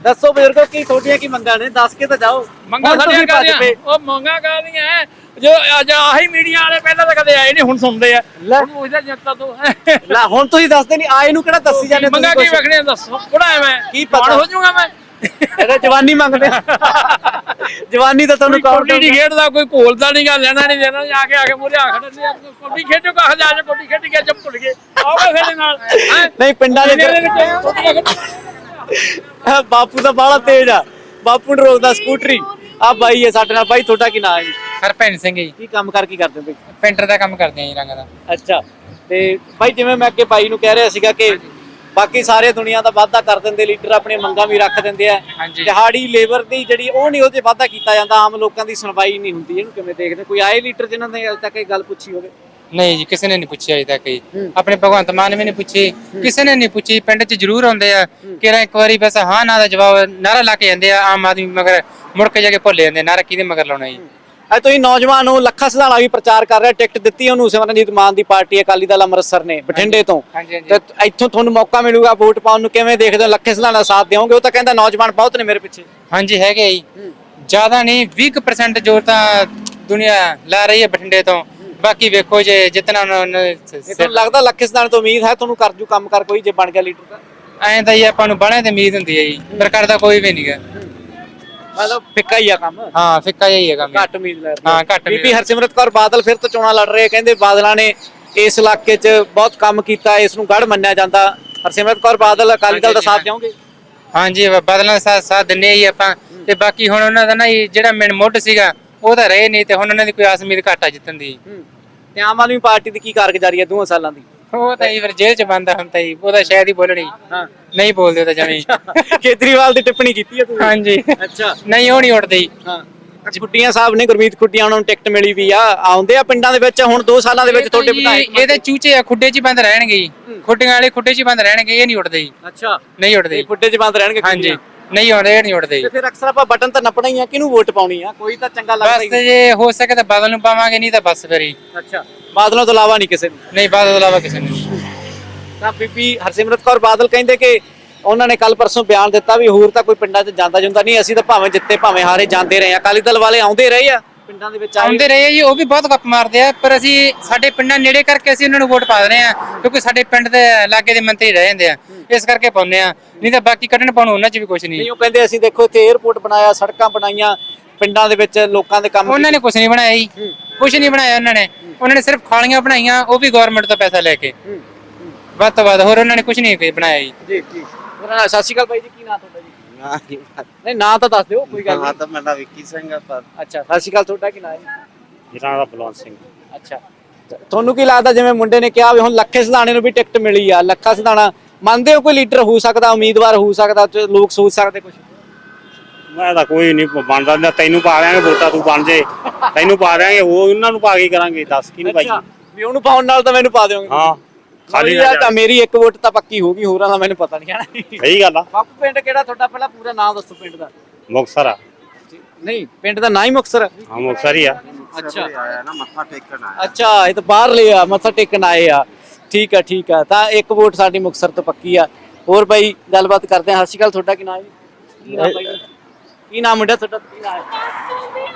ਦੱਸੋ ਬਜ਼ੁਰਗੋ ਕੀ ਤੁਹਾਡੀਆਂ ਕੀ ਮੰਗਾਂ ਨੇ? ਦੱਸ ਕੇ ਤਾਂ ਜਾਓ। ਮੰਗਾ ਹੁਣ ਸਾਡੀਆਂ ਤੁਸੀਂ ਭੱਜ ਪਏ। ਉਹ ਮੰਗਾ ਕਰਦੀਆਂ ਜੋ ਅੱਜ ਆਹੀ ਮੀਡੀਆ ਵਾਲੇ ਪਹਿਲਾਂ ਤਾਂ ਕਦੇ ਆਏ ਨਹੀਂ ਹੁਣ ਸੁਣਦੇ ਆ। ਲੈ। ਹੁਣ ਪੁੱਛਦਾ ਜਨਤਾ ਤੋਂ। ਲੈ ਹੁਣ ਤੁਸੀਂ ਦੱਸਦੇ ਨਹੀਂ ਆਏ ਨੂੰ ਕਿਹੜਾ ਦੱਸੀ ਜਾਂਦੇ ਮੰਗਾ ਕੀ ਕੁਛ? ਵਖਣੇ ਦੱਸੋ ਬੁੜਾ ਮੈਂ? ਕੀ ਪਤਾ? ਹੋ ਜਾਊਗਾ ਮੈਂ? ਇਹਦਾ ਜਵਾਨੀ ਮੰਗਦੇ ਆ। ਜਵਾਨੀ ਤਾਂ ਤੁਹਾਨੂੰ ਕੋਈ ਕੌਣ ਕੋਡੀ ਨਹੀਂ ਖੇਡਦਾ ਕੋਈ ਕੋਲਦਾ ਨਹੀਂ ਗਾ ਲੈਣਾ ਨਹੀਂ ਦੇਣਾ ਆ ਕੇ ਆ ਕੇ ਮੂਰੇ ਆ ਖੜੇ ਨੇ ਕੋਡੀ ਖੇਡੋ ਕਹਾ ਜਾ ਜਾ ਕੋਡੀ ਖੇਡ ਗਿਆ ਜੰਮ ਭੁੱਲ ਗਏ। ਆਓਗੇ ਸਾਡੇ ਨਾਲ ਹੈਂ? ਨਹੀਂ ਪਿੰਡਾਂ ਦੇ ਵਿੱਚ ਬਾਪੂ ਤਾਂ ਬਾਹਲਾ ਤੇਜ਼ ਆ। ਬਾਪੂ ਨੂੰ ਰੋਕਦਾ ਸਕੂਟਰੀ। ਆ ਬਾਈ ਹੈ ਸਾਡੇ ਨਾਲ। ਬਾਈ ਤੁਹਾਡਾ ਕੀ ਨਾਮ ਹੈ ਜੀ? ਹਰਪੈਨ ਸਿੰਘ ਜੀ। ਕੀ ਕੰਮ ਕਰ ਕੀ ਕਰਦੇ ਹੋ ਬਈ? ਪੇਂਟਰ ਦਾ ਕੰਮ ਕਰਦੇ ਆ ਜੀ ਰੰਗ ਦਾ। ਅੱਛਾ। ਤੇ ਬਾਈ ਜਿਵੇਂ ਮੈਂ ਅੱਗੇ ਬਾਈ ਨੂੰ ਕਹਿ ਰਿਹਾ ਸੀਗਾ ਕਿ ਬਾਕੀ ਸਾਰੇ ਦੁਨੀਆ ਦਾ ਵਾਅਦਾ ਕਰ ਦਿੰਦੇ ਲੀਡਰ ਆਪਣੀਆਂ ਮੰਗਾਂ ਵੀ ਰੱਖ ਦਿੰਦੇ ਆ। ਹਾਂਜੀ। ਦਿਹਾੜੀ ਲੇਬਰ ਦੀ ਜਿਹੜੀ ਉਹ ਨਹੀਂ ਉਹਦੇ ਵਾਅਦਾ ਕੀਤਾ ਜਾਂਦਾ। ਆਮ ਲੋਕਾਂ ਦੀ ਸੁਣਵਾਈ ਨਹੀਂ ਹੁੰਦੀ। ਇਹਨੂੰ ਕਿਵੇਂ ਦੇਖਦੇ ਕੋਈ ਆਏ ਲੀਡਰ ਜਿਨ੍ਹਾਂ ਨੇ ਅਜੇ ਤੱਕ ਇਹ ਗੱਲ ਪੁੱਛੀ ਹੋਵੇ? ਨਹੀਂ ਜੀ ਕਿਸੇ ਨੇ ਨਹੀਂ ਪੁੱਛਿਆ ਅਜੇ ਤੱਕ ਜੀ। ਆਪਣੇ ਭਗਵੰਤ ਮਾਨ ਵੀ ਨਹੀਂ ਪੁੱਛੀ। ਕਿਸੇ ਨੇ ਨਹੀਂ ਪੁੱਛੀ ਪਿੰਡ 'ਚ ਜ਼ਰੂਰ ਆਉਂਦੇ ਆ। ਕਿਹੜਾ ਇੱਕ ਵਾਰੀ ਬਸ ਹਾਂ ਨਾ ਦਾ ਜਵਾਬ ਨਾਰਾ ਲਾ ਕੇ ਜਾਂਦੇ ਆ ਆਮ ਆਦਮੀ ਮਗਰ ਮੁੜ ਕੇ ਜਾ ਕੇ ਭੁੱਲ ਜਾਂਦੇ ਨਾਰਾ ਕਿਹਦੇ ਮਗਰ ਲਾਉਣਾ ਜੀ। ਅੱਜ ਤੁਸੀਂ ਨੌਜਵਾਨ ਨੂੰ ਲੱਖਾ ਸਿਧਾਣਾ ਵੀ ਪ੍ਰਚਾਰ ਕਰ ਰਿਹਾ ਟਿਕਟ ਦਿੱਤੀ ਉਹਨੂੰ ਸਿਮਰਨਜੀਤ ਮਾਨ ਦੀ ਪਾਰਟੀ ਅਕਾਲੀ ਦਲ ਅੰਮ੍ਰਿਤਸਰ ਨੇ ਬਠਿੰਡੇ ਤੋਂ। ਹਾਂਜੀ, ਹਾਂਜੀ। ਤੇ ਇੱਥੋਂ ਤੁਹਾਨੂੰ ਮੌਕਾ ਮਿਲੂਗਾ ਵੋਟ ਪਾਉਣ ਨੂੰ। ਕਿਵੇਂ ਦੇਖਦੇ ਹੋ? ਲੱਖੇ ਸਿਧਾਣਾ ਦਾ ਸਾਥ ਦਿਓਗੇ? ਉਹ ਤਾਂ ਕਹਿੰਦਾ ਨੌਜਵਾਨ ਬਹੁਤ ਨੇ ਮੇਰੇ ਪਿੱਛੇ। ਹਾਂਜੀ ਹੈਗੇ ਜੀ। ਜ਼ਿਆਦਾ ਨਹੀਂ 20% ਜ਼ੋਰ ਤਾਂ ਦੁਨੀਆ ਲਾ ਰਹੀ ਹੈ ਬਠਿੰਡੇ ਤੋਂ। ਬਾਕੀ ਵੇਖੋ ਜੇ ਜਿਤਨਾ ਉਹਨਾਂ ਨੇ ਇਹ ਤੁਹਾਨੂੰ ਲੱਗਦਾ ਲੱਖੇ ਸਿਧਾਣਾ ਤੋਂ ਉਮੀਦ ਹੈ ਤੁਹਾਨੂੰ ਕਰ ਜੂ ਕੰਮ ਕਰ ਕੋਈ ਜੇ ਬਣ ਗਿਆ ਲੀਡਰ ਤਾਂ? ਐਂ ਤਾਂ ਹੀ ਆਪਾਂ ਨੂੰ ਬਣੇ ਤੇ ਉਮੀਦ ਹੁੰਦੀ ਹੈ ਜੀ ਪਰ ਕਰਦਾ ਕੋਈ ਵੀ ਨਹੀਂਗਾ ਮਤਲਬ ਫਿੱਕਾ ਹੀ ਆ ਕੰਮ। ਹਾਂ ਫਿੱਕਾ ਜਿਹਾ ਹੀ ਹੈਗਾ ਮੇਰਾ। ਘੱਟ ਉਮੀਦ ਲੈ ਰਹੇ ਹਾਂ, ਘੱਟ ਬੀਬੀ ਉਮੀਦ। ਹਰਸਿਮਰਤ ਕੌਰ ਬਾਦਲ ਫਿਰ ਤੋਂ ਚੋਣਾਂ ਲੜ ਰਹੇ ਕਹਿੰਦੇ ਬਾਦਲਾਂ ਨੇ ਇਸ ਇਲਾਕੇ 'ਚ ਬਹੁਤ ਕੰਮ ਕੀਤਾ ਇਸ ਨੂੰ ਗੜ ਮੰਨਿਆ ਜਾਂਦਾ। ਹਰਸਿਮਰਤ ਕੌਰ ਬਾਦਲ ਅਕਾਲੀ ਦਲ ਦਾ ਸਾਥ ਦਿਓਗੇ? ਹਾਂਜੀ ਬ- ਬਦਲਾਂ ਦਾ ਸਾਥ ਸਾਥ ਦਿੰਨੇ ਹੀ ਆਪਾਂ। ਤੇ ਬਾਕੀ ਹੁਣ ਉਹਨਾਂ ਦਾ ਨਾ ਜੀ ਜਿਹੜਾ ਮੇਨ ਮੁੱਢ ਸੀਗਾ ਉਹ ਤਾਂ ਰਹੇ ਨਹੀਂ ਤੇ ਹੁਣ ਉਹਨਾਂ ਦੀ ਕੋਈ ਆਸ ਉਮੀਦ ਘੱਟ ਜਿੱਤਣ ਦੀ। ਤੇ ਆਮ ਆਦਮੀ ਪਾਰਟੀ ਦੀ ਕੀ ਕਾਰਗੁਜ਼ਾਰੀ ਹੈ ਦੋਹਾਂ ਸਾਲਾਂ ਦੀ? ਉਹ ਤਾਂ ਹੀ ਫਿਰ ਜੇਲ੍ਹ ਚ ਬੰਦਾ ਹੁਣ ਤਾਂ ਹੀ ਉਹ ਤਾਂ ਸ਼ਾਇਦ ਹੀ ਬੋਲਣੀ। ਹਾਂ। ਨਹੀਂ ਬੋਲਦੇ ਉਹ ਤਾਂ ਜਮੀ ਕੇਜਰੀਵਾਲ ਦੀ ਟਿੱਪਣੀ ਕੀਤੀ ਹੈ ਤੁਸੀਂ? ਹਾਂਜੀ। ਅੱਛਾ। ਨਹੀਂ ਉਹ ਨਹੀਂ ਉੱਠਦੇ ਜੀ ਹਾਂ ਖੁੱਟੀਆਂ ਸਾਹਿਬ ਨੇ ਗੁਰਮੀਤ ਖੁੱਟੀਆਂ ਉਹਨਾਂ ਨੂੰ ਟਿਕਟ ਮਿਲੀ ਵੀ ਆ ਆਉਂਦੇ ਆ ਪਿੰਡਾਂ ਦੇ ਵਿੱਚ ਹੁਣ 2 ਸਾਲਾਂ ਦੇ ਵਿੱਚ ਤੁਹਾਡੇ ਵਿਧਾਇਕ ਇਹਦੇ ਚੂਚੇ ਆ ਖੁੱਡੇ 'ਚ ਹੀ ਬੰਦ ਰਹਿਣਗੇ ਜੀ। ਖੁੱਡੀਆਂ ਵਾਲੇ ਖੁੱਡੇ 'ਚ ਹੀ ਬੰਦ ਰਹਿਣਗੇ ਇਹ ਨਹੀਂ ਉੱਠਦੇ ਜੀ ਅੱਛਾ। ਨਹੀਂ ਉੱਠਦੇ ਇਹ ਜੀ। ਖੁੱਡੇ 'ਚ ਬੰਦ ਰਹਿਣਗੇ ਹਾਂਜੀ। ਖੁੱਡੀਆਂ। ਨਹੀਂ ਆਉਂਦੇ ਇਹ ਨਹੀਂ ਉੱਠਦੇ ਤੇ ਜੀ ਫਿਰ ਅਕਸਰ ਆਪਾਂ ਬਟਨ ਤਾਂ ਨੱਪਣਾ ਹੀ ਆ ਕਿਹਨੂੰ ਵੋਟ ਪਾਉਣੀ ਆ? ਕੋਈ ਤਾਂ ਚੰਗਾ ਲੱਗਦਾ ਬਸ ਹੀ। ਜੇ ਹੋ ਸਕੇ ਤਾਂ ਬਾਦਲ ਨੂੰ ਪਾਵਾਂਗੇ ਨਹੀਂ ਤਾਂ ਬਸ ਫਿਰ ਹੀ। ਅੱਛਾ ਬਾਦਲਾਂ ਤੋਂ ਇਲਾਵਾ ਨਹੀਂ ਕਿਸੇ ਨੂੰ? ਨਹੀਂ ਬਾਦਲ ਤੋਂ ਇਲਾਵਾ ਕਿਸੇ ਨੂੰ ਨਹੀਂ। ਤਾਂ ਬੀਬੀ ਹਰਸਿਮਰਤ ਕੌਰ ਬਾਦਲ ਕਹਿੰਦੇ ਕਿ ਉਹਨਾਂ ਨੇ ਕੱਲ ਪਰਸੋਂ ਬਿਆਨ ਦਿੱਤਾ ਵੀ ਹੋਰ ਤਾਂ ਕੋਈ ਪਿੰਡਾਂ 'ਚ ਜਾਂਦਾ ਜੁੰਦਾ ਨਹੀਂ ਅਸੀਂ ਤਾਂ ਭਾਵੇਂ ਜਿੱਤੇ ਭਾਵੇਂ ਹਾਰੇ ਜਾਂਦੇ ਰਹੇ ਆ। ਅਕਾਲੀ ਦਲ ਵਾਲੇ ਆਉਂਦੇ ਰਹੇ ਆ। ਪਿੰਡਾਂ ਦੇ ਵਿੱਚ ਆਉਂਦੇ ਰਹੇ ਆ ਜੀ ਉਹ ਵੀ ਬਹੁਤ ਗੱਪ ਮਾਰਦੇ ਆ ਪਰ ਅਸੀਂ ਸਾਡੇ ਪਿੰਡਾਂ ਨੇੜੇ ਕਰਕੇ ਅਸੀਂ ਉਹਨਾਂ ਨੂੰ ਵੋਟ ਪਾ ਦਿੰਦੇ ਆ ਕਿਉਂਕਿ ਸਾਡੇ ਪਿੰਡ ਦੇ ਲਾਗੇ ਦੇ ਮੰਤਰੀ ਰਹਿ ਜਾਂਦੇ ਆ ਇਸ ਕਰਕੇ ਪਾਉਂਦੇ ਆ। ਨਹੀਂ ਤਾਂ ਬਾਕੀ ਕੱਢਣ ਪਾਉਣ ਉਹਨਾਂ 'ਚ ਵੀ ਕੁਝ ਨਹੀਂ। ਨਹੀਂ ਉਹ ਕਹਿੰਦੇ ਅਸੀਂ ਦੇਖੋ ਇੱਥੇ 에어ਪੋਰਟ ਬਣਾਇਆ ਸੜਕਾਂ ਬਣਾਈਆਂ ਪਿੰਡਾਂ ਦੇ ਵਿੱਚ ਲੋਕਾਂ ਦੇ ਕੰਮ ਉਹਨਾਂ ਨੇ ਕੁਝ ਨਹੀਂ ਬਣਾਇਆ ਜੀ। ਕੁਝ ਨਹੀਂ ਬਣਾਇਆ ਉਹਨਾਂ ਨੇ। ਉਹਨਾਂ ਨੇ ਸਿਰਫ ਖਾਲੀਆਂ ਬਣਾਈਆਂ ਉਹ ਵੀ ਗਵਰਨਮੈਂਟ ਤੋਂ ਪੈਸਾ ਲੈ ਕੇ। ਵੱਧ ਤੋਂ ਵੱਧ ਹੋਰ ਉਹਨਾਂ ਨੇ ਕੁਝ ਨਹੀਂ ਬਣਾਇਆ ਜੀ। ਜੀ ਜੀ। ਸਤਿ ਸ਼੍ਰੀ ਅਕਾਲ ਬਾਈ ਜੀ ਕੀ ਨਾਂ ਤੁਹਾਡਾ ਜੀ? ਨਹੀਂ ਨਾਂ ਤਾਂ ਦੱਸ ਦਿਓ ਕੋਈ ਗੱਲ ਨਹੀਂ। ਤਾਂ ਮੇਰਾ ਵਿੱਕੀ ਸਿੰਘ ਆ ਪਰ ਅੱਛਾ ਸਤਿ ਸ਼੍ਰੀ ਅਕਾਲ ਤੁਹਾਡਾ ਕੀ ਨਾਂ ਹੈ ਜਿਹਨਾਂ ਦਾ ਬਲਵੰਤ ਸਿੰਘ ਅੱਛਾ। ਤੇ ਤੁਹਾਨੂੰ ਕੀ ਲੱਗਦਾ ਜਿਵੇਂ ਮੁੰਡੇ ਨੇ ਕਿਹਾ ਵੀ ਹੁਣ ਲੱਖੇ ਸਿਧਾਣੇ ਨੂੰ ਵੀ ਟਿਕਟ ਮਿਲੀ ਆ ਲੱਖਾ ਸਿਧਾਣਾ ਮੰਨਦੇ ਹੋ ਕੋਈ ਲੀਡਰ ਹੋ ਸਕਦਾ ਉਮੀਦਵਾਰ ਹੋ ਸਕਦਾ ਤੇ ਲੋਕ ਸੋਚ ਸਕਦੇ ਕੁਝ ਮੈਂ ਤਾਂ ਕੋਈ ਨਹੀਂ ਬਣਦਾ ਨਾ ਤੈਨੂੰ ਪਾ ਦਿਆਂਗੇ ਵੋਟਾਂ ਤੂੰ ਬਣ ਜੇ। ਤੈਨੂੰ ਪਾ ਦਿਆਂਗੇ ਉਹ ਉਹਨਾਂ ਨੂੰ ਪਾ ਕੇ ਕਰਾਂਗੇ ਦੱਸ ਕਿਹਨੂੰ ਭਾਈ। ਅੱਛਾ ਵੀ ਉਹਨੂੰ ਪਾਉਣ ਨਾਲ ਤਾਂ ਮੈਨੂੰ ਪਾ ਦਿਓਗੇ। ਹਾਂ। ਖਾਲੀ ਨਾ ਤਾਂ ਮੇਰੀ ਇੱਕ ਵੋਟ ਤਾਂ ਪੱਕੀ ਹੋਗੀ ਹੋਰਾਂ ਦਾ ਮੈਨੂੰ ਪਤਾ ਨਹੀਂ ਹੈ ਸਹੀ ਗੱਲ ਆ। ਬਾਪੂ ਪਿੰਡ ਕਿਹੜਾ ਤੁਹਾਡਾ ਪਹਿਲਾਂ ਪੂਰਾ ਨਾਮ ਦੱਸੋ ਪਿੰਡ ਦਾ? ਮੁਕਸਰ ਆ। ਨਹੀਂ ਪਿੰਡ ਦਾ ਨਾਂ ਹੀ ਮੁਕਤਸਰ ਹੈ ਹਾਂ ਮੁਕਸਰ ਹੀ ਆ। ਅੱਛਾ। ਆਇਆ ਨਾ ਮੱਥਾ ਟੇਕਣ ਆਇਆ। ਅੱਛਾ ਇਹ ਤਾਂ ਬਾਹਰ ਲਿਆ ਮੱਥਾ ਟੇਕਣ ਆਏ ਆ। ਠੀਕ ਆ ਠੀਕ ਆ। ਤਾਂ ਇੱਕ ਵੋਟ ਸਾਡੀ ਮੁਕਤਸਰ ਤੋਂ ਪੱਕੀ ਆ। ਹੋਰ ਬਾਈ ਗੱਲਬਾਤ ਕਰਦੇ ਆ ਸਤਿ ਸ਼੍ਰੀ ਅਕਾਲ ਤੁਹਾਡਾ ਕੀ ਨਾਮ ਹੈ ਕੀ ਨਾਮ ਮੁੰਡਾ ਤੁਹਾਡਾ? ਕੀ ਨਾਮ ਹੈ?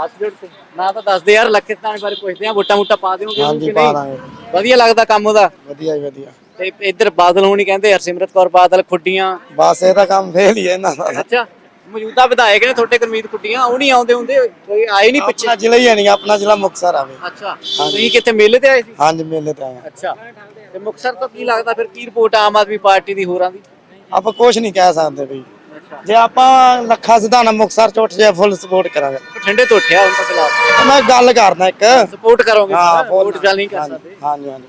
ਹੱਥ ਜੋੜ ਕੇ ਨਾ ਤਾਂ ਦੱਸ ਦੇ ਯਾਰ ਲੱਖੇਸਤਾਨ ਬਾਰੇ ਪੁੱਛਦੇ ਆ ਵੋਟਾਂ ਵੋਟਾਂ ਪਾ ਦਿਓਗੇ ਹਾਂਜੀ ਪਾ ਦਾਂਗੇ। ਵਧੀਆ ਲੱਗਦਾ ਕੰਮ ਉਹਦਾ? ਵਧੀਆ ਹੀ ਵਧੀਆ। ਤੇ ਇੱਧਰ ਬਾਦਲ ਹੋਣੀ ਕਹਿੰਦੇ ਹਰਸਿਮਰਤ ਕੌਰ ਬਾਦਲ ਖੁੱਡੀਆਂ। ਬਸ ਇਹਦਾ ਕੰਮ ਫੇਲ ਹੀ ਹੈ ਇਹਨਾਂ ਦਾ। ਅੱਛਾ ਮੌਜੂਦਾ ਵਿਧਾਇਕ ਨੇ ਤੁਹਾਡੇ ਗੁਰਮੀਤ ਖੁੱਡੀਆਂ ਉਹ ਨਹੀਂ ਆਉਂਦੇ ਹੁੰਦੇ? ਕੋਈ ਆਏ ਨਹੀਂ ਪਿੱਛੇ? ਆਪਣਾ ਜ਼ਿਲ੍ਹਾ ਹੀ ਨਹੀਂ ਆਪਣਾ ਜ਼ਿਲ੍ਹਾ ਮੁਕਤਸਰ ਆਵੇ ਅੱਛਾ ਤੁਸੀਂ ਕਿੱਥੇ ਮੇਲੇ ਤੇ ਆਏ ਸੀ? ਹਾਂਜੀ ਮੇਲੇ ਤੇ ਆਏ ਅੱਛਾ ਤੇ ਮੁਕਤਸਰ ਤੋਂ ਕੀ ਲੱਗਦਾ ਫਿਰ ਕੀ ਰਿਪੋਰਟ ਆ ਆਮ ਆਦਮੀ ਪਾਰਟੀ ਦੀ ਹੋਰਾਂ ਦੀ? ਆਪਾਂ ਕੁਝ ਨਹੀਂ ਕਹਿ ਸਕਦੇ ਬਈ। ਜੇ ਆਪਾਂ ਲੱਖਾ ਸਿਧਾਣਾ ਮੁਕਤਸਰ ਚ ਉੱਠ ਜਾਏ ਫੁੱਲ ਸਪੋਰਟ ਕਰਾਂਗੇ। ਠੰਡੇ ਤੋਂ ਉੱਠਿਆ ਹੁਣ ਤਾਂ ਫਿਲਹਾਲ ਮੈਂ ਗੱਲ ਕਰਦਾ ਇੱਕ। ਸਪੋਰਟ ਕਰੋਗੇ ਹਾਂ ਵੋਟ ਗੱਲ ਨਹੀਂ ਕਰ ਹਾਂਜੀ ਸਕਦੇ। ਹਾਂਜੀ ਹਾਂਜੀ।